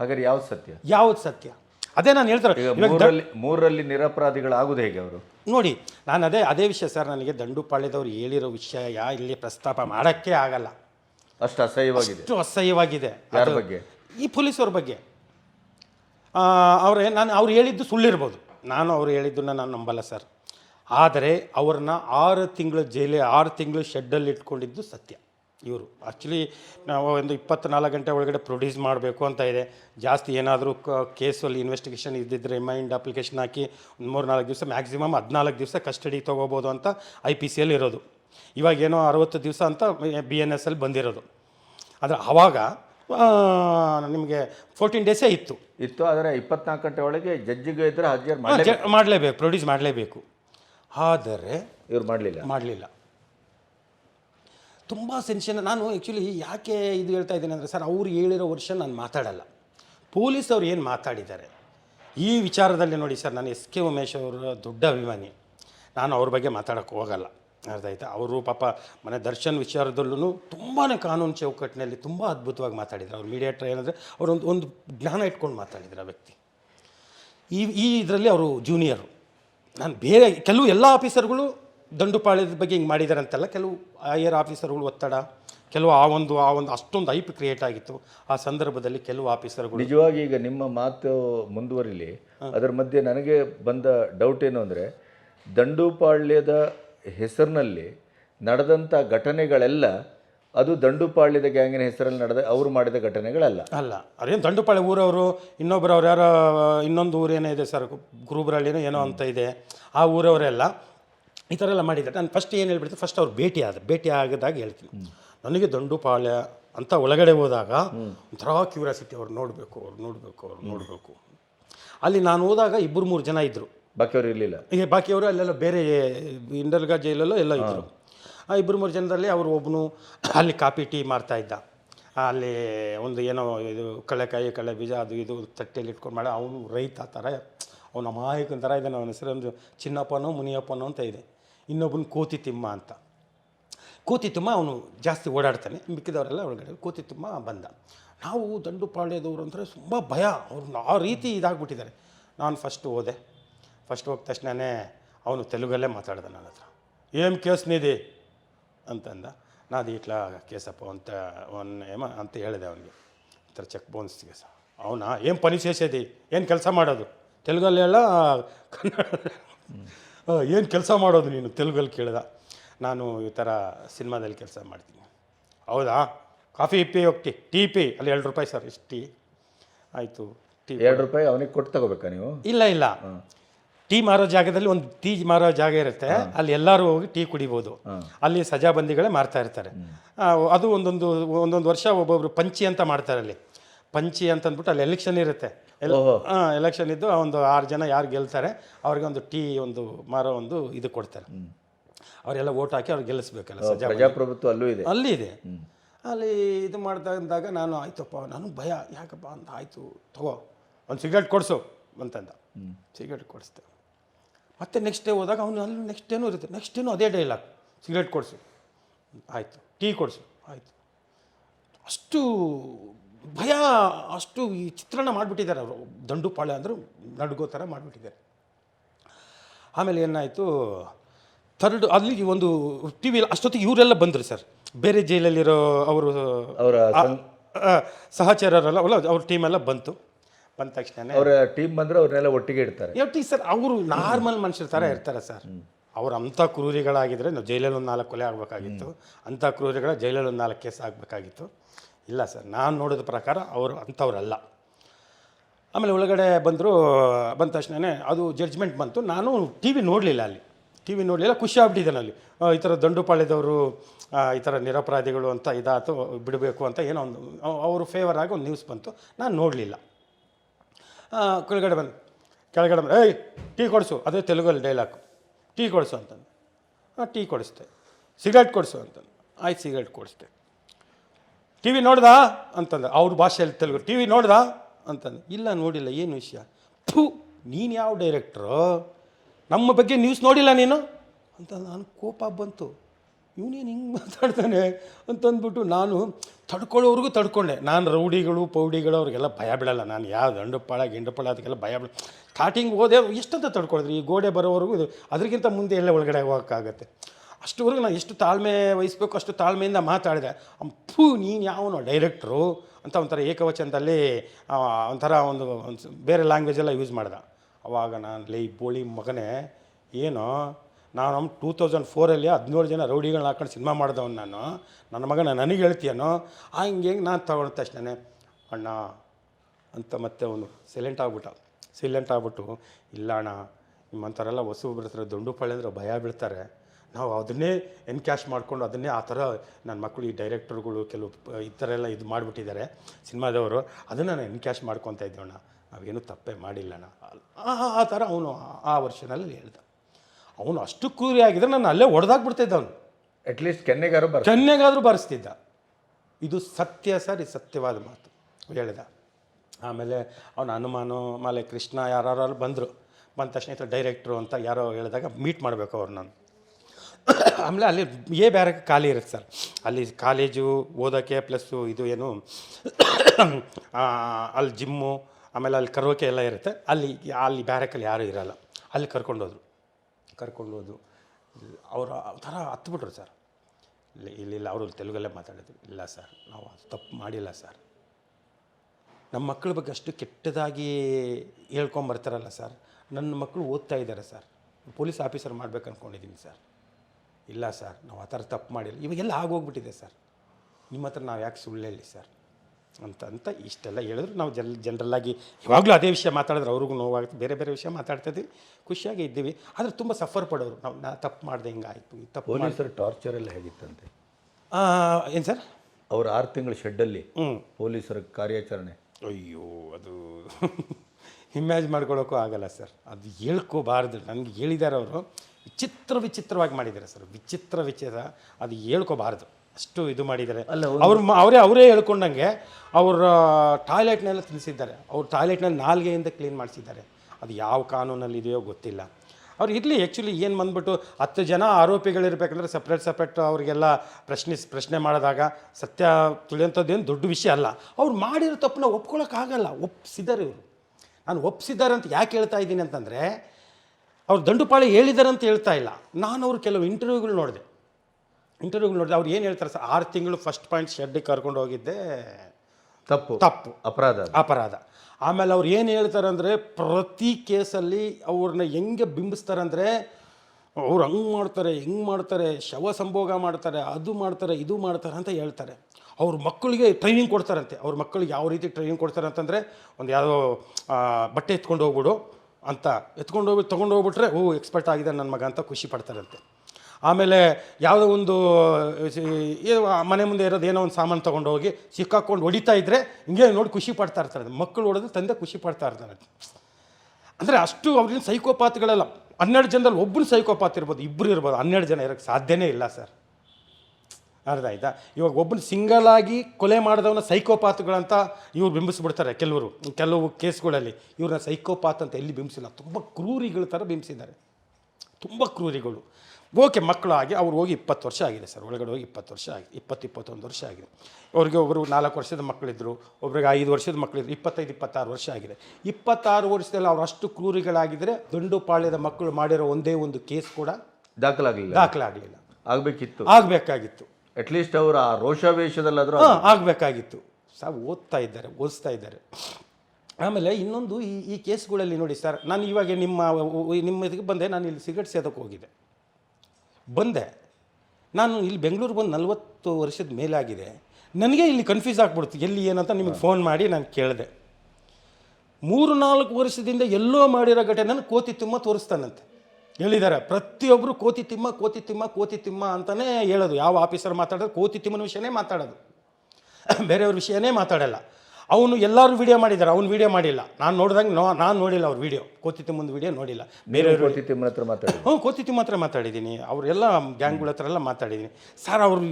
ಹಾಗಾದ್ರೆ ಯಾವ್ದು ಸತ್ಯ?
ಯಾವ್ದು ಸತ್ಯ? ಅದೇ ನಾನು ಹೇಳ್ತಾರೆ ಮೂರರಲ್ಲಿ
ಮೂರರಲ್ಲಿ ಮೂರರಲ್ಲಿ ನಿರಪರಾಧಿಗಳಾಗುದು ಹೇಗೆ ಅವರು?
ನೋಡಿ ನಾನು ಅದೇ ಅದೇ ವಿಷಯ ಸರ್ ನನಗೆ ದಂಡುಪಾಳ್ಯದವ್ರು ಹೇಳಿರೋ ವಿಷಯ ಯಾ ಇಲ್ಲಿ ಪ್ರಸ್ತಾಪ ಮಾಡೋಕ್ಕೆ ಆಗಲ್ಲ.
ಅಷ್ಟು ಅಸಹ್ಯವಾಗಿದೆ.
ಅಷ್ಟು ಅಸಹ್ಯವಾಗಿದೆ.
ಯಾರ ಬಗ್ಗೆ?
ಈ ಪೊಲೀಸವ್ರ ಬಗ್ಗೆ. ಅವರೇ ನಾನು ಅವ್ರು ಹೇಳಿದ್ದು ಸುಳ್ಳಿರ್ಬೋದು. ನಾನು ಅವ್ರು ಹೇಳಿದ್ದನ್ನು ನಾನು ನಂಬಲ್ಲ ಸರ್. ಆದರೆ ಅವ್ರನ್ನ ಆರು ತಿಂಗಳು ಜೈಲಿ, ಆರು ತಿಂಗಳು ಶೆಡ್ಡಲ್ಲಿ ಇಟ್ಕೊಂಡಿದ್ದು ಸತ್ಯ. ಇವರು. ಆ್ಯಕ್ಚುಲಿ ನಾವು ಒಂದು ಇಪ್ಪತ್ನಾಲ್ಕು ಗಂಟೆ ಒಳಗಡೆ ಪ್ರೊಡ್ಯೂಸ್ ಮಾಡಬೇಕು ಅಂತ ಇದೆ. ಜಾಸ್ತಿ ಏನಾದರೂ ಕೇಸಲ್ಲಿ ಇನ್ವೆಸ್ಟಿಗೇಷನ್ ಇದ್ದಿದ್ದರೆ ರಿಮೈಂಡ್ ಅಪ್ಲಿಕೇಶನ್ ಹಾಕಿ ಒಂದು ಮೂರು ನಾಲ್ಕು ದಿವಸ ಮ್ಯಾಕ್ಸಿಮಮ್ ಹದಿನಾಲ್ಕು ದಿವಸ ಕಸ್ಟಡಿ ತೊಗೋಬೋದು ಅಂತ ಐ ಪಿ ಸಿಯಲ್ಲಿ ಇರೋದು. ಇವಾಗೇನೋ ಅರವತ್ತು ದಿವಸ ಅಂತ ಬಿ ಎನ್ ಎಸ್ ಅಲ್ಲಿ ಬಂದಿರೋದು. ಆದರೆ ಆವಾಗ ನಿಮಗೆ ಫೋರ್ಟೀನ್ ಡೇಸೇ ಇತ್ತು.
ಇತ್ತು ಆದರೆ ಇಪ್ಪತ್ನಾಲ್ಕು ಗಂಟೆ ಒಳಗೆ ಜಡ್ಜಿಗೆ ಇದ್ದರೆ ಹಾಜರು ಮಾಡಿ
ಮಾಡಲೇಬೇಕು. ಪ್ರೊಡ್ಯೂಸ್ ಮಾಡಲೇಬೇಕು ಆದರೆ
ಇವ್ರು ಮಾಡಲಿಲ್ಲ.
ಮಾಡಲಿಲ್ಲ. ತುಂಬ ಸೆನ್ಷನ್ ನಾನು ಆ್ಯಕ್ಚುಲಿ ಯಾಕೆ ಇದು ಹೇಳ್ತಾ ಇದ್ದೀನಿ ಅಂದರೆ ಸರ್ ಅವ್ರು ಹೇಳಿರೋ ವರ್ಷ ನಾನು ಮಾತಾಡಲ್ಲ. ಪೊಲೀಸ್ ಅವ್ರು ಏನು ಮಾತಾಡಿದ್ದಾರೆ? ಈ ವಿಚಾರದಲ್ಲಿ ನೋಡಿ ಸರ್ ನಾನು ಎಸ್ ಕೆ ಉಮೇಶ್ ಅವರ ದೊಡ್ಡ ಅಭಿಮಾನಿ. ನಾನು ಅವ್ರ ಬಗ್ಗೆ ಮಾತಾಡೋಕ್ಕೆ ಹೋಗಲ್ಲ. ಅರ್ಥ ಆಯ್ತಾ? ಅವರು ಪಾಪ ಮನೆ ದರ್ಶನ್ ವಿಚಾರದಲ್ಲೂ ತುಂಬಾ ಕಾನೂನು ಚೌಕಟ್ಟಿನಲ್ಲಿ ತುಂಬ ಅದ್ಭುತವಾಗಿ ಮಾತಾಡಿದ್ರು. ಅವ್ರು ಮೀಡಿಯೇಟರ್ ಏನಂದರೆ ಅವರೊಂದು ಒಂದು ಜ್ಞಾನ ಇಟ್ಕೊಂಡು ಮಾತಾಡಿದ್ರು ಆ ವ್ಯಕ್ತಿ. ಈ ಈ ಇದರಲ್ಲಿ ಅವರು ಜೂನಿಯರು ನಾನು ಬೇರೆ ಕೆಲವು ಎಲ್ಲ ಆಫೀಸರ್ಗಳು ದಂಡುಪಾಳ್ಯದ ಬಗ್ಗೆ ಹಿಂಗೆ ಮಾಡಿದ್ದಾರೆ ಅಂತಲ್ಲ ಕೆಲವು ಹೈಯರ್ ಆಫೀಸರ್ಗಳು ಒತ್ತಡ ಕೆಲವು ಆ ಒಂದು ಆ ಒಂದು ಅಷ್ಟೊಂದು ಐಪ್ ಕ್ರಿಯೇಟ್ ಆಗಿತ್ತು. ಆ ಸಂದರ್ಭದಲ್ಲಿ ಕೆಲವು ಆಫೀಸರ್ಗಳು
ನಿಜವಾಗಿ ಈಗ ನಿಮ್ಮ ಮಾತು ಮುಂದುವರಿಲಿ ಅದರ ಮಧ್ಯೆ ನನಗೆ ಬಂದ ಡೌಟ್ ಏನು ಅಂದರೆ ದಂಡುಪಾಳ್ಯದ ಹೆಸರಿನಲ್ಲಿ ನಡೆದಂಥ ಘಟನೆಗಳೆಲ್ಲ ಅದು ದಂಡುಪಾಳ್ಯದ ಗ್ಯಾಂಗಿನ ಹೆಸರಲ್ಲಿ ನಡೆದ ಅವರು ಮಾಡಿದ ಘಟನೆಗಳಲ್ಲ.
ಅಲ್ಲ ಅದೇನು ದಂಡುಪಾಳ್ಯ ಊರವರು ಇನ್ನೊಬ್ಬರು ಅವ್ರು ಯಾರೋ ಇನ್ನೊಂದು ಊರೇನೋ ಇದೆ ಸರ್ ಗುರುಬ್ರಳ್ಳಿನೋ ಏನೋ ಅಂತ ಇದೆ ಆ ಊರವರೆಲ್ಲ ಈ ಥರ ಎಲ್ಲ ಮಾಡಿದ್ದಾರೆ. ನಾನು ಫಸ್ಟ್ ಏನು ಹೇಳ್ಬಿಡ್ತೀನಿ ಫಸ್ಟ್ ಅವ್ರು ಭೇಟಿ ಆದ ಭೇಟಿ ಆಗದಾಗ ಹೇಳ್ತೀನಿ. ನನಗೆ ದಂಡುಪಾಳ್ಯ ಅಂತ ಒಳಗಡೆ ಹೋದಾಗ ಒಂಥರ ಕ್ಯೂರಿಯಾಸಿಟಿ ಅವ್ರು ನೋಡಬೇಕು ಅವ್ರು ನೋಡಬೇಕು ಅವ್ರು ನೋಡಬೇಕು. ಅಲ್ಲಿ ನಾನು ಹೋದಾಗ ಇಬ್ಬರು ಮೂರು ಜನ ಇದ್ದರು
ಬಾಕಿಯವ್ರು ಇರಲಿಲ್ಲ.
ಈಗ ಬಾಕಿಯವರು ಅಲ್ಲೆಲ್ಲ ಬೇರೆ ಇಂಡರ್ಗಾ ಜೈಲಲ್ಲೋ ಎಲ್ಲ ಇದ್ದರು ಆ ಇಬ್ಬರು ಮೂರು ಜನದಲ್ಲಿ ಅವರು ಒಬ್ಬನು ಅಲ್ಲಿ ಕಾಫಿ ಟೀ ಮಾಡ್ತಾ ಇದ್ದ. ಅಲ್ಲಿ ಒಂದು ಏನೋ ಇದು ಕಳೆಕಾಯಿ ಕಳೆ ಬೀಜ ಅದು ಇದು ತಟ್ಟೆಯಲ್ಲಿ ಇಟ್ಕೊಂಡು ಮಾಡಿ ಅವನು ರೈತ ಆ ಥರ. ಅವನ ಅಮಾಯಕನ ಥರ ಇದ್ದಾನೆ. ಅವನ ಹೆಸರು ಒಂದು ಚಿನ್ನಪ್ಪನೋ, ಮುನಿಯಪ್ಪನೋ ಅಂತ ಇದೆ. ಇನ್ನೊಬ್ಬನು ಕೋತಿ ತಿಮ್ಮ ಅಂತ. ಕೋತಿ ತುಂಬ ಅವನು ಜಾಸ್ತಿ ಓಡಾಡ್ತಾನೆ. ಮಿಕ್ಕಿದವರೆಲ್ಲ ಒಳಗಡೆ ಕೋತಿ ತುಂಬ ಬಂದ. ನಾವು ದಂಡು ಪಾಳ್ಯದವರು ಅಂದರೆ ತುಂಬ ಭಯ. ಅವ್ರನ್ನ ಆ ರೀತಿ ಇದಾಗ್ಬಿಟ್ಟಿದ್ದಾರೆ. ನಾನು ಫಸ್ಟ್ ಹೋದೆ. ಫಸ್ಟ್ ಹೋಗಿದ ತಕ್ಷಣನೇ ಅವನು ತೆಲುಗಲ್ಲೇ ಮಾತಾಡ್ದೆ ನನ್ನ ಹತ್ರ. ಏನು ಕೇಸ್ ನಿಧಿ? ಅಂತಂದ. ನಾದು ಇಟ್ಲ ಕೇಸಪ್ಪ ಅಂತ ಒನ್ ಏಮ ಅಂತ ಹೇಳಿದೆ ಅವನಿಗೆ. ಒಂಥರ ಚೆಕ್ ಬೌನ್ಸ್ ಕೇಸ. ಅವನಾ? ಏನು ಪನಿ ಏನು ಕೆಲಸ ಮಾಡೋದು? ತೆಲುಗಲ್ಲಿ ಹೇಳ ಕನ್ನಡ ಏನು ಕೆಲಸ ಮಾಡೋದು ನೀನು? ತೆಲುಗಲ್ಲಿ ಕೇಳ್ದ. ನಾನು ಈ ಥರ ಸಿನಿಮಾದಲ್ಲಿ ಕೆಲಸ ಮಾಡ್ತೀನಿ. ಹೌದಾ? ಕಾಫಿ ಇಪ್ಪಿ ಹೋಗ್ತಿ. ಟೀ ಪಿ? ಅಲ್ಲಿ ಎರಡು ರೂಪಾಯಿ ಸರ್ ಇಷ್ಟು ಟೀ. ಆಯಿತು ಟೀ
ಎರಡು ರೂಪಾಯಿ ಅವನಿಗೆ ಕೊಟ್ಟು ತಗೋಬೇಕಾ ನೀವು?
ಇಲ್ಲ ಇಲ್ಲ. ಟೀ ಮಾರೋ ಜಾಗದಲ್ಲಿ ಒಂದು ಟೀ ಮಾರೋ ಜಾಗ ಇರುತ್ತೆ. ಅಲ್ಲಿ ಎಲ್ಲರೂ ಹೋಗಿ ಟೀ ಕುಡಿಬೋದು. ಅಲ್ಲಿ ಸಜಾಬಂದಿಗಳೇ ಮಾರ್ತಾ ಇರ್ತಾರೆ. ಅದು ಒಂದೊಂದು ಒಂದೊಂದು ವರ್ಷ ಒಬ್ಬೊಬ್ರು ಪಂಚಿ ಅಂತ ಮಾಡ್ತಾರೆ ಅಲ್ಲಿ. ಪಂಚಿ ಅಂತ ಅಂದ್ಬಿಟ್ಟು ಅಲ್ಲಿ ಎಲೆಕ್ಷನ್ ಇರುತ್ತೆ. ಹಾಂ ಎಲೆಕ್ಷನ್ ಇದ್ದು ಒಂದು ಆರು ಜನ ಯಾರು ಗೆಲ್ತಾರೆ ಅವ್ರಿಗೆ ಒಂದು ಟೀ ಒಂದು ಮಾರೋ ಒಂದು ಇದು ಕೊಡ್ತಾರೆ. ಅವರೆಲ್ಲ ಓಟ್ ಹಾಕಿ ಅವ್ರು ಗೆಲ್ಲಿಸ್ಬೇಕಲ್ಲ ಸಜಾ
ಪ್ರಜಾಪ್ರಭುತ್ವ ಅಲ್ಲೂ ಇದೆ.
ಅಲ್ಲಿ ಇದೆ. ಅಲ್ಲಿ ಇದು ಮಾಡ್ತಾ ಇದ್ದಾಗ ನಾನು ಆಯ್ತಪ್ಪ ನಾನು ಭಯ. ಯಾಕಪ್ಪ ಅಂತ ಆಯಿತು. ತಗೋ ಒಂದು ಸಿಗರೇಟ್ ಕೊಡಿಸು. ಅಂತಂದ. ಸಿಗರೇಟ್ ಕೊಡಿಸ್ದೆ. ಮತ್ತೆ ನೆಕ್ಸ್ಟ್ ಡೇ ಹೋದಾಗ ಅವನು ಅಲ್ಲಿ ನೆಕ್ಸ್ಟ್ ಡೇನೂ ಇರುತ್ತೆ. ನೆಕ್ಸ್ಟ್ ಡೇನೂ ಅದೇ ಡೈಲಾಗ್ ಸಿಗರೇಟ್ ಕೊಡಿಸಿ. ಆಯಿತು. ಟೀ ಕೊಡಿಸಿ. ಆಯಿತು. ಅಷ್ಟು ಭಯ ಅಷ್ಟು ಈ ಚಿತ್ರಣ ಮಾಡಿಬಿಟ್ಟಿದ್ದಾರೆ ಅವರು. ದಂಡುಪಾಳೆ ಅಂದರು ನಡುಗೋ ಥರ ಮಾಡಿಬಿಟ್ಟಿದ್ದಾರೆ. ಆಮೇಲೆ ಏನಾಯಿತು ಥರ್ಡ್ ಅಲ್ಲಿ ಒಂದು ಟಿ ವಿ ಅಷ್ಟೊತ್ತಿಗೆ ಇವರೆಲ್ಲ ಬಂದರು ಸರ್. ಬೇರೆ ಜೈಲಲ್ಲಿರೋ ಅವರು
ಅವರ
ಸಹಚರರೆಲ್ಲ ಅವ್ರ ಟೀಮೆಲ್ಲ ಬಂತು. ಬಂದ ತಕ್ಷಣ
ಅವರ ಟೀಮ್ ಬಂದ್ರೆ ಅವ್ರನ್ನೆಲ್ಲ ಒಟ್ಟಿಗೆ ಇಡ್ತಾರೆ.
ಒಟ್ಟಿಗೆ ಸರ್ ಅವರು ನಾರ್ಮಲ್ ಮನುಷ್ಯರ ಥರ ಇರ್ತಾರೆ ಸರ್. ಅವ್ರು ಅಂಥ ಕ್ರೂರಿಗಳಾಗಿದ್ದರೆ ನಾವು ಜೈಲಲ್ಲಿ ಒಂದು ನಾಲ್ಕು ಕೊಲೆ ಆಗಬೇಕಾಗಿತ್ತು. ಅಂಥ ಕ್ರೂರಿಗಳ ಜೈಲಲ್ಲಿ ಒಂದು ನಾಲ್ಕು ಕೇಸ್ ಆಗಬೇಕಾಗಿತ್ತು. ಇಲ್ಲ ಸರ್ ನಾನು ನೋಡಿದ ಪ್ರಕಾರ ಅವರು ಅಂಥವ್ರಲ್ಲ. ಆಮೇಲೆ ಒಳಗಡೆ ಬಂದರು ಬಂದ ತಕ್ಷಣವೇ ಅದು ಜಡ್ಜ್ಮೆಂಟ್ ಬಂತು. ನಾನು ಟಿ ವಿ ನೋಡಲಿಲ್ಲ ಅಲ್ಲಿ. ಟಿ ವಿ ನೋಡಲಿಲ್ಲ ಖುಷಿ ಆಗ್ಬಿಟ್ಟಿದೆ ಅಲ್ಲಿ ಈ ಥರ ದಂಡುಪಾಳ್ಯದವರು ಈ ಥರ ನಿರಪರಾಧಿಗಳು ಅಂತ ಇದಾತು ಬಿಡಬೇಕು ಅಂತ ಏನೋ ಒಂದು ಅವ್- ಅವರು ಫೇವರ್ ಆಗಿ ಒಂದು ನ್ಯೂಸ್ ಬಂತು. ನಾನು ನೋಡಲಿಲ್ಲ. ಕೆಳಗಡೆ ಬಂದು ಕೆಳಗಡೆ ಬಂದು ಏಯ್, ಟೀ ಕೊಡಿಸು. ಅದೇ ತೆಲುಗಲ್ಲಿ ಡೈಲಾಗ್ ಟೀ ಕೊಡಿಸು ಅಂತಂದು. ಹಾಂ, ಟೀ ಕೊಡಿಸ್ತೆ. ಸಿಗರೇಟ್ ಕೊಡಿಸು ಅಂತಂದು. ಆಯ್ತು, ಸಿಗರೇಟ್ ಕೊಡಿಸ್ತೆ. ಟಿ ವಿ ನೋಡ್ದಾ? ಅಂತಂದ. ಅವ್ರ ಭಾಷೆಯಲ್ಲಿ ತೆಲುಗು. T V ನೋಡ್ದಾ? ಅಂತಂದು. ಇಲ್ಲ, ನೋಡಿಲ್ಲ. ಏನು ವಿಷಯ? ಥೂ, ನೀನು ಯಾವ ಡೈರೆಕ್ಟ್ರು ನಮ್ಮ ಬಗ್ಗೆ ನ್ಯೂಸ್ ನೋಡಿಲ್ಲ ನೀನು? ಅಂತ ನಾನು ಕೋಪ ಬಂತು. ಇವನೇನು ಹಿಂಗೆ ಮಾತಾಡ್ತಾನೆ ಅಂತಂದ್ಬಿಟ್ಟು ನಾನು ತಡ್ಕೊಳ್ಳೋವ್ರಿಗೂ ತಡ್ಕೊಂಡೆ. ನಾನು ರೌಡಿಗಳು, ಪೌಡಿಗಳು, ಅವ್ರಿಗೆಲ್ಲ ಭಯ ಬಿಡಲ್ಲ ನಾನು ಯಾವ ದಂಡುಪಾಳ ಗಿಂಡಪಾಳ ಅದಕ್ಕೆಲ್ಲ ಭಯ ಬಿಡ ಸ್ಟಾರ್ಟಿಂಗ್ ಹೋದೆ, ಎಷ್ಟಂತ ತಡ್ಕೊಳಿದ್ರಿ? ಈ ಗೋಡೆ ಬರೋವರೆಗೂ ಇದು ಅದಕ್ಕಿಂತ ಮುಂದೆ ಎಲ್ಲ ಒಳಗಡೆ ಹೋಗೋಕ್ಕಾಗತ್ತೆ. ಅಷ್ಟುವರೆಗೂ ನಾನು ಎಷ್ಟು ತಾಳ್ಮೆ ವಹಿಸ್ಬೇಕು, ಅಷ್ಟು ತಾಳ್ಮೆಯಿಂದ ಮಾತಾಡಿದೆ. ಅಂಪು ನೀನು ಯಾವನು ಡೈರೆಕ್ಟ್ರು ಅಂತ ಒಂಥರ ಏಕವಚನದಲ್ಲಿ ಒಂಥರ ಒಂದು ಬೇರೆ ಲ್ಯಾಂಗ್ವೇಜೆಲ್ಲ ಯೂಸ್ ಮಾಡ್ದೆ. ಅವಾಗ ನಾನು, ಲೈ ಬೋಳಿ ಮಗನೇ, ಏನು ನಾನು ಟೂ ತೌಸಂಡ್ ಫೋರಲ್ಲಿ ಹದಿನೇಳು ಜನ ರೌಡಿಗಳನ್ನ ಹಾಕೊಂಡು ಸಿನಿಮಾ ಮಾಡಿದವನು ನಾನು. ನನ್ನ ಮಗನ ನನಗೆ ಹೇಳ್ತೀಯನೋ? ಹಿಂಗೆ ನಾನು ತಗೊಂಡ ತಕ್ಷಣನೇ ಅಣ್ಣ ಅಂತ ಮತ್ತೆ ಅವನು ಸೈಲೆಂಟ್ ಆಗ್ಬಿಟ್ಟ. ಸೈಲೆಂಟ್ ಆಗ್ಬಿಟ್ಟು, ಇಲ್ಲ ಅಣ್ಣ ನಿಮ್ಮಂಥರೆಲ್ಲ ಹೊಸ ಬರ್ತಾರೆ ದಂಡು ಪಾಳೆ ಅಂದರೆ ಭಯ ಬೀಳ್ತಾರೆ. ನಾವು ಅದನ್ನೇ ಎನ್ಕ್ಯಾಶ್ ಮಾಡಿಕೊಂಡು ಅದನ್ನೇ ಆ ಥರ ನನ್ನ ಮಕ್ಕಳು ಈ ಡೈರೆಕ್ಟರ್ಗಳು ಕೆಲವು ಈ ಥರ ಎಲ್ಲ ಇದು ಮಾಡಿಬಿಟ್ಟಿದ್ದಾರೆ ಸಿನಿಮಾದವರು. ಅದನ್ನು ನಾನು ಎನ್ಕ್ಯಾಶ್ ಮಾಡ್ಕೊತಾ ಇದ್ದೇವಣ್ಣ ನಾವೇನು ತಪ್ಪೇ ಮಾಡಿಲ್ಲಣ್ಣ ಆ ಥರ ಅವನು ಆ ವರ್ಷನಲ್ಲಿ ಹೇಳ್ದ. ಅವನು ಅಷ್ಟು ಕ್ರೂರಿ ಆಗಿದ್ರೆ ನಾನು ಅಲ್ಲೇ ಹೊಡೆದಾಗ್ಬಿಡ್ತಿದ್ದ ಅವನು.
ಅಟ್ಲೀಸ್ಟ್ ಕೆನ್ನೆಗಾರು ಬರ್
ಚೆನ್ನೆಗಾದರೂ ಬರೆಸ್ತಿದ್ದ. ಇದು ಸತ್ಯ ಸರ್ ಇದು ಸತ್ಯವಾದ ಮಾತು. ಹೇಳಿದ. ಆಮೇಲೆ ಅವನ ಹನುಮಾನು ಆಮೇಲೆ ಕೃಷ್ಣ ಯಾರು ಬಂದರು. ಬಂದ ತಕ್ಷಣ ಇತರ ಡೈರೆಕ್ಟ್ರು ಅಂತ ಯಾರೋ ಹೇಳಿದಾಗ ಮೀಟ್ ಮಾಡಬೇಕು ಅವ್ರು ನಾನು. ಆಮೇಲೆ ಅಲ್ಲಿ ಏ ಬೇರೆ ಖಾಲಿ ಇರುತ್ತೆ ಸರ್. ಅಲ್ಲಿ ಕಾಲೇಜು ಓದೋಕ್ಕೆ ಪ್ಲಸ್ಸು ಇದು ಏನು ಅಲ್ಲಿ ಜಿಮ್ಮು ಆಮೇಲೆ ಅಲ್ಲಿ ಕರೋಕೆ ಎಲ್ಲ ಇರುತ್ತೆ. ಅಲ್ಲಿ ಅಲ್ಲಿ ಬ್ಯಾರಕಲ್ಲಿ ಯಾರೂ ಇರಲ್ಲ. ಅಲ್ಲಿ ಕರ್ಕೊಂಡೋದ್ರು. ಕರ್ಕೊಂಡು ಅವರ ಅವರು ಥರ ಹತ್ಬಿಟ್ರು ಸರ್. ಇಲ್ಲ ಇಲ್ಲ ಅವರು ತೆಲುಗಲ್ಲೇ ಮಾತಾಡಿದ್ರು. ಇಲ್ಲ ಸರ್, ನಾವು ತಪ್ಪು ಮಾಡಿಲ್ಲ ಸರ್. ನಮ್ಮ ಮಕ್ಕಳ ಬಗ್ಗೆ ಅಷ್ಟು ಕೆಟ್ಟದಾಗಿ ಹೇಳ್ಕೊಂಬರ್ತಾರಲ್ಲ ಸರ್. ನನ್ನ ಮಕ್ಕಳು ಓದ್ತಾ ಇದ್ದಾರೆ ಸರ್. ಪೊಲೀಸ್ ಆಫೀಸರ್ ಮಾಡ್ಬೇಕು ಅಂದ್ಕೊಂಡಿದ್ದೀನಿ ಸರ್. ಇಲ್ಲ ಸರ್, ನಾವು ಆ ಥರ ತಪ್ಪು ಮಾಡಿಲ್ಲ. ಇವಾಗೆಲ್ಲ ಆಗೋಗ್ಬಿಟ್ಟಿದೆ ಸರ್. ನಿಮ್ಮ ಹತ್ರ ನಾವು ಯಾಕೆ ಸುಳ್ಳು ಹೇಳಿ ಸರ್? ಅಂತ ಅಂತ ಇಷ್ಟೆಲ್ಲ ಹೇಳಿದ್ರು. ನಾವು ಜನ್ ಜನರಲ್ಲಾಗಿ ಯಾವಾಗಲೂ ಅದೇ ವಿಷಯ ಮಾತಾಡಿದ್ರೆ ಅವ್ರಿಗೂ ನೋವಾಗುತ್ತೆ. ಬೇರೆ ಬೇರೆ ವಿಷಯ ಮಾತಾಡ್ತಾ ಇದ್ವಿ ಖುಷಿಯಾಗಿ ಇದ್ದೀವಿ. ಆದರೆ ತುಂಬ ಸಫರ್ ಪಡೋರು. ನಾವು ನಾ ತಪ್ಪು ಮಾಡಿದೆ ಹಿಂಗಾಯಿತು ಈ ತಪ್ಪು
ಸರ್ ಟಾರ್ಚರ್ ಎಲ್ಲ ಹೇಗಿತ್ತಂತೆ?
ಏನು ಸರ್?
ಅವ್ರ ಆರು ತಿಂಗಳ ಶೆಡ್ಡಲ್ಲಿ
ಹ್ಞೂ
ಪೊಲೀಸರ ಕಾರ್ಯಾಚರಣೆ.
ಅಯ್ಯೋ ಅದು ಇಮ್ಯಾಜ್ ಮಾಡ್ಕೊಳ್ಳೋಕ್ಕೂ ಆಗಲ್ಲ ಸರ್. ಅದು ಹೇಳ್ಕೋಬಾರ್ದು. ನನಗೆ ಹೇಳಿದ್ದಾರೆ ಅವರು. ವಿಚಿತ್ರ ವಿಚಿತ್ರವಾಗಿ ಮಾಡಿದ್ದಾರೆ ಸರ್. ವಿಚಿತ್ರ ವಿಚಿತ್ರ ಅದು ಹೇಳ್ಕೋಬಾರ್ದು. ಅಷ್ಟು ಇದು ಮಾಡಿದ್ದಾರೆ. ಅವ್ರು ಅವರೇ ಅವರೇ ಹೇಳ್ಕೊಂಡಂಗೆ ಅವರ ಟಾಯ್ಲೆಟ್ನೆಲ್ಲ ತಿಳಿಸಿದ್ದಾರೆ ಅವ್ರ ಟಾಯ್ಲೆಟ್ನಲ್ಲಿ ನಾಲ್ಗೆಯಿಂದ ಕ್ಲೀನ್ ಮಾಡಿಸಿದ್ದಾರೆ. ಅದು ಯಾವ ಕಾನೂನಲ್ಲಿ ಇದೆಯೋ ಗೊತ್ತಿಲ್ಲ. ಅವ್ರು ಇರಲಿ ಆ್ಯಕ್ಚುಲಿ ಏನು ಬಂದ್ಬಿಟ್ಟು ಹತ್ತು ಜನ ಆರೋಪಿಗಳಿರ್ಬೇಕಂದ್ರೆ ಸಪ್ರೇಟ್ ಸಪ್ರೇಟ್ ಅವರಿಗೆಲ್ಲ ಪ್ರಶ್ನೆ ಪ್ರಶ್ನೆ ಮಾಡಿದಾಗ ಸತ್ಯ ತಿಳಿಯೋಂಥದ್ದೇನು ದೊಡ್ಡ ವಿಷಯ ಅಲ್ಲ. ಅವ್ರು ಮಾಡಿರೋ ತಪ್ಪನ್ನ ಒಪ್ಕೊಳ್ಳೋಕ್ಕಾಗಲ್ಲ ಒಪ್ಪಿಸಿದ್ದಾರೆ ಇವರು. ನಾನು ಒಪ್ಪಿಸಿದ್ದಾರೆ ಅಂತ ಯಾಕೆ ಹೇಳ್ತಾ ಇದ್ದೀನಿ ಅಂತಂದರೆ ಅವ್ರು ದಂಡುಪಾಳಿ ಹೇಳಿದ್ದಾರೆ ಅಂತ ಹೇಳ್ತಾ ಇಲ್ಲ. ನಾನು ಅವ್ರು ಕೆಲವು ಇಂಟರ್ವ್ಯೂಗಳು ನೋಡಿದೆ. ಇಂಟರ್ವ್ಯೂಗಳು ನೋಡಿದೆ ಅವ್ರು ಏನು ಹೇಳ್ತಾರೆ ಸರ್? ಆರು ತಿಂಗಳು ಫಸ್ಟ್ ಪಾಯಿಂಟ್ ಶೆಡ್ಡಿಗೆ ಕರ್ಕೊಂಡು ಹೋಗಿದ್ದೆ
ತಪ್ಪು.
ತಪ್ಪು.
ಅಪರಾಧ
ಅಪರಾಧ. ಆಮೇಲೆ ಅವ್ರು ಏನು ಹೇಳ್ತಾರೆ ಅಂದರೆ ಪ್ರತಿ ಕೇಸಲ್ಲಿ ಅವ್ರನ್ನ ಹೆಂಗೆ ಬಿಂಬಿಸ್ತಾರೆ ಅಂದರೆ ಅವ್ರು ಹಂಗೆ ಮಾಡ್ತಾರೆ ಹೆಂಗೆ ಮಾಡ್ತಾರೆ ಶವ ಸಂಭೋಗ ಮಾಡ್ತಾರೆ ಅದು ಮಾಡ್ತಾರೆ ಇದು ಮಾಡ್ತಾರೆ ಅಂತ ಹೇಳ್ತಾರೆ. ಅವ್ರ ಮಕ್ಕಳಿಗೆ ಟ್ರೈನಿಂಗ್ ಕೊಡ್ತಾರಂತೆ. ಅವ್ರ ಮಕ್ಕಳಿಗೆ ಯಾವ ರೀತಿ ಟ್ರೈನಿಂಗ್ ಕೊಡ್ತಾರೆ ಅಂತಂದರೆ ಒಂದು ಯಾವುದೋ ಬಟ್ಟೆ ಎತ್ಕೊಂಡು ಹೋಗ್ಬಿಡು ಅಂತ. ಎತ್ಕೊಂಡು ಹೋಗಿ ತೊಗೊಂಡು ಹೋಗ್ಬಿಟ್ರೆ ಓ ಎಕ್ಸ್ಪರ್ಟ್ ಆಗಿದೆ ನನ್ನ ಮಗ ಅಂತ ಖುಷಿ ಪಡ್ತಾರಂತೆ. ಆಮೇಲೆ ಯಾವುದೋ ಒಂದು ಮನೆ ಮುಂದೆ ಇರೋದು ಏನೋ ಒಂದು ಸಾಮಾನು ತೊಗೊಂಡು ಹೋಗಿ ಸಿಕ್ಕಾಕೊಂಡು ಹೊಡಿತಾ ಇದ್ದರೆ ಹಿಂಗೆ ನೋಡಿ ಖುಷಿ ಪಡ್ತಾ ಇರ್ತಾರೆ ಮಕ್ಕಳು ಹೊಡೆದು ತಂದೆ ಖುಷಿ ಪಡ್ತಾ ಇರ್ತಾರೆ ಅಂದರೆ ಅಷ್ಟು ಅವ್ರಿಗಿನ ಸೈಕೋಪಾತ್ಗಳೆಲ್ಲ, ಹನ್ನೆರಡು ಜನದಲ್ಲಿ ಒಬ್ಬರು ಸೈಕೋಪಾತ್ ಇರ್ಬೋದು ಇಬ್ಬರು ಇರ್ಬೋದು, ಹನ್ನೆರಡು ಜನ ಇರೋಕ್ಕೆ ಸಾಧ್ಯನೇ ಇಲ್ಲ ಸರ್. ಅರ್ಥ ಆಯ್ತಾ? ಇವಾಗ ಒಬ್ಬನು ಸಿಂಗಲ್ ಆಗಿ ಕೊಲೆ ಮಾಡಿದವನ ಸೈಕೋಪಾತ್ಗಳಂತ ಇವ್ರು ಬಿಂಬಿಸ್ಬಿಡ್ತಾರೆ ಕೆಲವರು. ಕೆಲವು ಕೇಸ್ಗಳಲ್ಲಿ ಇವ್ರನ್ನ ಸೈಕೋಪಾತ್ ಅಂತ ಎಲ್ಲಿ ಬಿಂಬಿಸಿಲ್ಲ. ತುಂಬ ಕ್ರೂರಿಗಳ ಥರ ಬಿಂಬಿಸಿದ್ದಾರೆ. ತುಂಬ ಕ್ರೂರಿಗಳು. ಓಕೆ ಮಕ್ಕಳು ಆಗಿ ಅವ್ರು ಹೋಗಿ ಇಪ್ಪತ್ತು ವರ್ಷ ಆಗಿದೆ ಸರ್. ಒಳಗಡೆ ಹೋಗಿ ಇಪ್ಪತ್ತು ವರ್ಷ ಆಗಿದೆ ಇಪ್ಪತ್ತು ಇಪ್ಪತ್ತೊಂದು ವರ್ಷ ಆಗಿದೆ. ಅವ್ರಿಗೆ ಒಬ್ಬರು ನಾಲ್ಕು ವರ್ಷದ ಮಕ್ಕಳಿದ್ದರು ಒಬ್ರಿಗೆ ಐದು ವರ್ಷದ ಮಕ್ಕಳಿದ್ರು ಇಪ್ಪತ್ತೈದು ಇಪ್ಪತ್ತಾರು ವರ್ಷ ಆಗಿದೆ. ಇಪ್ಪತ್ತಾರು ವರ್ಷದಲ್ಲಿ ಅವ್ರು ಅಷ್ಟು ಕ್ರೂರಿಗಳಾಗಿದ್ದರೆ ದಂಡುಪಾಳ್ಯದ ಮಕ್ಕಳು ಮಾಡಿರೋ ಒಂದೇ ಒಂದು ಕೇಸ್ ಕೂಡ
ದಾಖಲಾಗಲಿಲ್ಲ.
ದಾಖಲಾಗಲಿಲ್ಲ.
ಆಗಬೇಕಿತ್ತು.
ಆಗಬೇಕಾಗಿತ್ತು.
ಅಟ್ಲೀಸ್ಟ್ ಅವರು ಆ ರೋಷಾವೇಶದಲ್ಲಾದರೂ
ಆಗಬೇಕಾಗಿತ್ತು. ಸರ್ ಓದ್ತಾ ಇದ್ದಾರೆ ಓದಿಸ್ತಾ ಇದ್ದಾರೆ. ಆಮೇಲೆ ಇನ್ನೊಂದು ಈ ಈ ಕೇಸ್ಗಳಲ್ಲಿ ನೋಡಿ ಸರ್ ನಾನು ಇವಾಗ ನಿಮ್ಮ ನಿಮ್ಮ ಇದಕ್ಕೆ ಬಂದೆ ನಾನು ಇಲ್ಲಿ ಸಿಗರೇಟ್ ಸೇದಕ್ಕೆ ಹೋಗಿದ್ದೆ ಬಂದೆ. ನಾನು ಇಲ್ಲಿ ಬೆಂಗಳೂರು ಬಂದು ನಲ್ವತ್ತು ವರ್ಷದ ಮೇಲಾಗಿದೆ. ನನಗೆ ಇಲ್ಲಿ ಕನ್ಫ್ಯೂಸ್ ಆಗ್ಬಿಡ್ತು. ಎಲ್ಲಿ ಏನಂತ ನಿಮಗೆ ಫೋನ್ ಮಾಡಿ ನಾನು ಕೇಳಿದೆ. ಮೂರು ನಾಲ್ಕು ವರ್ಷದಿಂದ ಎಲ್ಲೋ ಮಾಡಿರೋ ಘಟನೆನ ಕೋತಿ ತಿಮ್ಮ ತೋರಿಸ್ತಾನಂತೆ. ಹೇಳಿದ್ದಾರೆ ಪ್ರತಿಯೊಬ್ಬರು ಕೋತಿ ತಿಮ್ಮ ಕೋತಿ ತಿಮ್ಮ ಕೋತಿ ತಿಮ್ಮ ಅಂತಲೇ ಹೇಳೋದು. ಯಾವ ಆಫೀಸರ್ ಮಾತಾಡೋದು, ಕೋತಿ ತಿಮ್ಮನ ವಿಷಯನೇ ಮಾತಾಡೋದು. ಬೇರೆಯವ್ರ ವಿಷಯನೇ ಮಾತಾಡಲ್ಲ. ಅವನು ಎಲ್ಲರೂ ವಿಡಿಯೋ ಮಾಡಿದ್ದಾರೆ ಅವ್ನು ವಿಡಿಯೋ ಮಾಡಿಲ್ಲ. ನಾನು ನೋಡ್ದಂಗೆ ನೋ ನಾನು ನೋಡಿಲ್ಲ ಅವ್ರ ವಿಡಿಯೋ ಕೋತಿ ತಿಮ್ಮಂದು ವಿಡಿಯೋ ನೋಡಿಲ್ಲ. ಬೇರೆ
ಕೋತಿ ತಿಮ್ಮನ ಹತ್ರ ಮಾತಾಡಿ.
ಹ್ಞೂ ಕೋತಿ ತಿಮ್ಮ ಹತ್ರ ಮಾತಾಡಿದ್ದೀನಿ. ಅವರೆಲ್ಲ ಗ್ಯಾಂಗ್ಗಳ ಹತ್ರ ಎಲ್ಲ ಮಾತಾಡಿದ್ದೀನಿ. ಸರ್ ಅವರು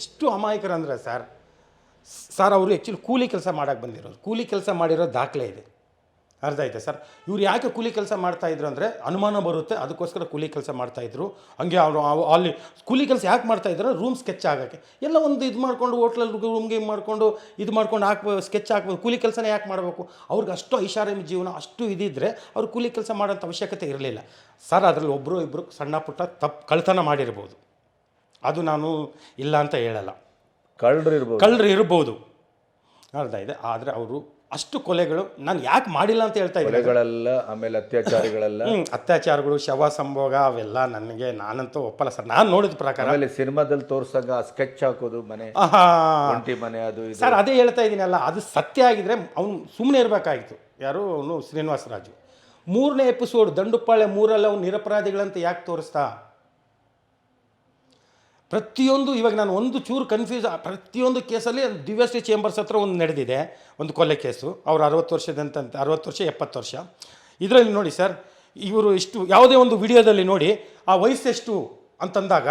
ಎಷ್ಟು ಅಮಾಯಕರಂದ್ರೆ ಅಂದರೆ ಸರ್ ಸರ್ ಅವರು ಆ್ಯಕ್ಚುಲಿ ಕೂಲಿ ಕೆಲಸ ಮಾಡೋಕ್ಕೆ ಬಂದಿರೋದು. ಕೂಲಿ ಕೆಲಸ ಮಾಡಿರೋ ದಾಖಲೆ ಇದೆ. ಅರ್ಥ ಐತೆ ಸರ್? ಇವ್ರು ಯಾಕೆ ಕೂಲಿ ಕೆಲಸ ಮಾಡ್ತಾಯಿದ್ರು ಅಂದರೆ ಅನುಮಾನ ಬರುತ್ತೆ ಅದಕ್ಕೋಸ್ಕರ ಕೂಲಿ ಕೆಲಸ ಮಾಡ್ತಾಯಿದ್ರು ಹಂಗೆ ಅವರು ಅಲ್ಲಿ ಕೂಲಿ ಕೆಲಸ ಯಾಕೆ ಮಾಡ್ತಾ ಇದ್ರು ರೂಮ್ ಸ್ಕೆಚ್ ಆಗೋಕ್ಕೆ. ಎಲ್ಲ ಒಂದು ಇದು ಮಾಡಿಕೊಂಡು ಹೋಟ್ಲಲ್ಲಿ ರೂಮ್ ಮಾಡಿಕೊಂಡು ಮಾಡ್ಕೊಂಡು ಇದು ಮಾಡ್ಕೊಂಡು ಹಾಕ್ಬೋದು ಸ್ಕೆಚ್ ಹಾಕ್ಬೋದು ಕೂಲಿ ಕೆಲಸನೇ ಯಾಕೆ ಮಾಡಬೇಕು? ಅವ್ರಿಗೆ ಅಷ್ಟು ಐಷಾರಾಮಿ ಜೀವನ ಅಷ್ಟು ಇದಿದ್ದರೆ ಅವ್ರು ಕೂಲಿ ಕೆಲಸ ಮಾಡೋಂಥ ಅವಶ್ಯಕತೆ ಇರಲಿಲ್ಲ. ಸರ್ ಅದರಲ್ಲಿ ಒಬ್ಬರು ಇಬ್ಬರು ಸಣ್ಣ ಪುಟ್ಟ ತಪ್ಪು ಕಳ್ತನ ಮಾಡಿರ್ಬೋದು. ಅದು ನಾನು ಇಲ್ಲ ಅಂತ ಹೇಳಲ್ಲ.
ಕಳ್ಳರು ಇರ್ಬೋದು.
ಕಳ್ಳರು ಇರ್ಬೋದು. ಅರ್ಧ ಇದೆ. ಆದರೆ ಅವರು ಅಷ್ಟು ಕೊಲೆಗಳು ನಾನು ಯಾಕೆ ಮಾಡಿಲ್ಲ ಅಂತ ಹೇಳ್ತಾ ಇದ್ದೀನಿ.
ಕೊಲೆಗಳೆಲ್ಲ ಆಮೇಲೆ ಅತ್ಯಾಚಾರಿಗಳೆಲ್ಲ?
ಹ್ಮ್, ಅತ್ಯಾಚಾರಗಳು ಶವ ಸಂಭೋಗ ಅವೆಲ್ಲ ನನಗೆ ನಾನಂತೂ ಒಪ್ಪಲ್ಲ ಸರ್. ನಾನು ನೋಡಿದ ಪ್ರಕಾರ
ಆಮೇಲೆ ಸಿನಿಮಾದಲ್ಲಿ ತೋರ್ಸಾಗ ಸ್ಕೆಚ್ ಹಾಕೋದು ಮನೆ
ಆಹಾ.
ಒಂಟಿ ಮನೆ ಅದು ಇದು.
ಸರ್ ಅದೇ ಹೇಳ್ತಾ ಇದ್ದೀನಲ್ಲ ಅದು ಸತ್ಯ ಆಗಿದ್ರೆ ಅವನು ಸುಮ್ಮನೆ ಇರಬೇಕಾಗಿತ್ತು. ಯಾರು? ಅವನು ಶ್ರೀನಿವಾಸ ರಾಜು ಮೂರನೇ ಎಪಿಸೋಡ್ ದಂಡುಪಾಳೆ ಮೂರಲ್ಲಿ ಅವ್ನು ನಿರಪರಾಧಿಗಳಂತ ಯಾಕೆ ತೋರಿಸ್ತಾ? ಪ್ರತಿಯೊಂದು, ಇವಾಗ ನಾನು ಒಂದು ಚೂರು ಕನ್ಫ್ಯೂಸ್ ಪ್ರತಿಯೊಂದು ಕೇಸಲ್ಲಿ ದಿವ್ಯಶ್ರೀ ಚೇಂಬರ್ಸ್ ಹತ್ರ ಒಂದು ನಡೆದಿದೆ, ಒಂದು ಕೊಲೆ ಕೇಸು. ಅವ್ರು ಅರವತ್ತು ವರ್ಷದಂತ, ಅರವತ್ತು ವರ್ಷ, ಎಪ್ಪತ್ತು ವರ್ಷ. ಇದರಲ್ಲಿ ನೋಡಿ ಸರ್, ಇವರು ಇಷ್ಟು, ಯಾವುದೇ ಒಂದು ವಿಡಿಯೋದಲ್ಲಿ ನೋಡಿ, ಆ ವಯಸ್ಸು ಎಷ್ಟು ಅಂತಂದಾಗ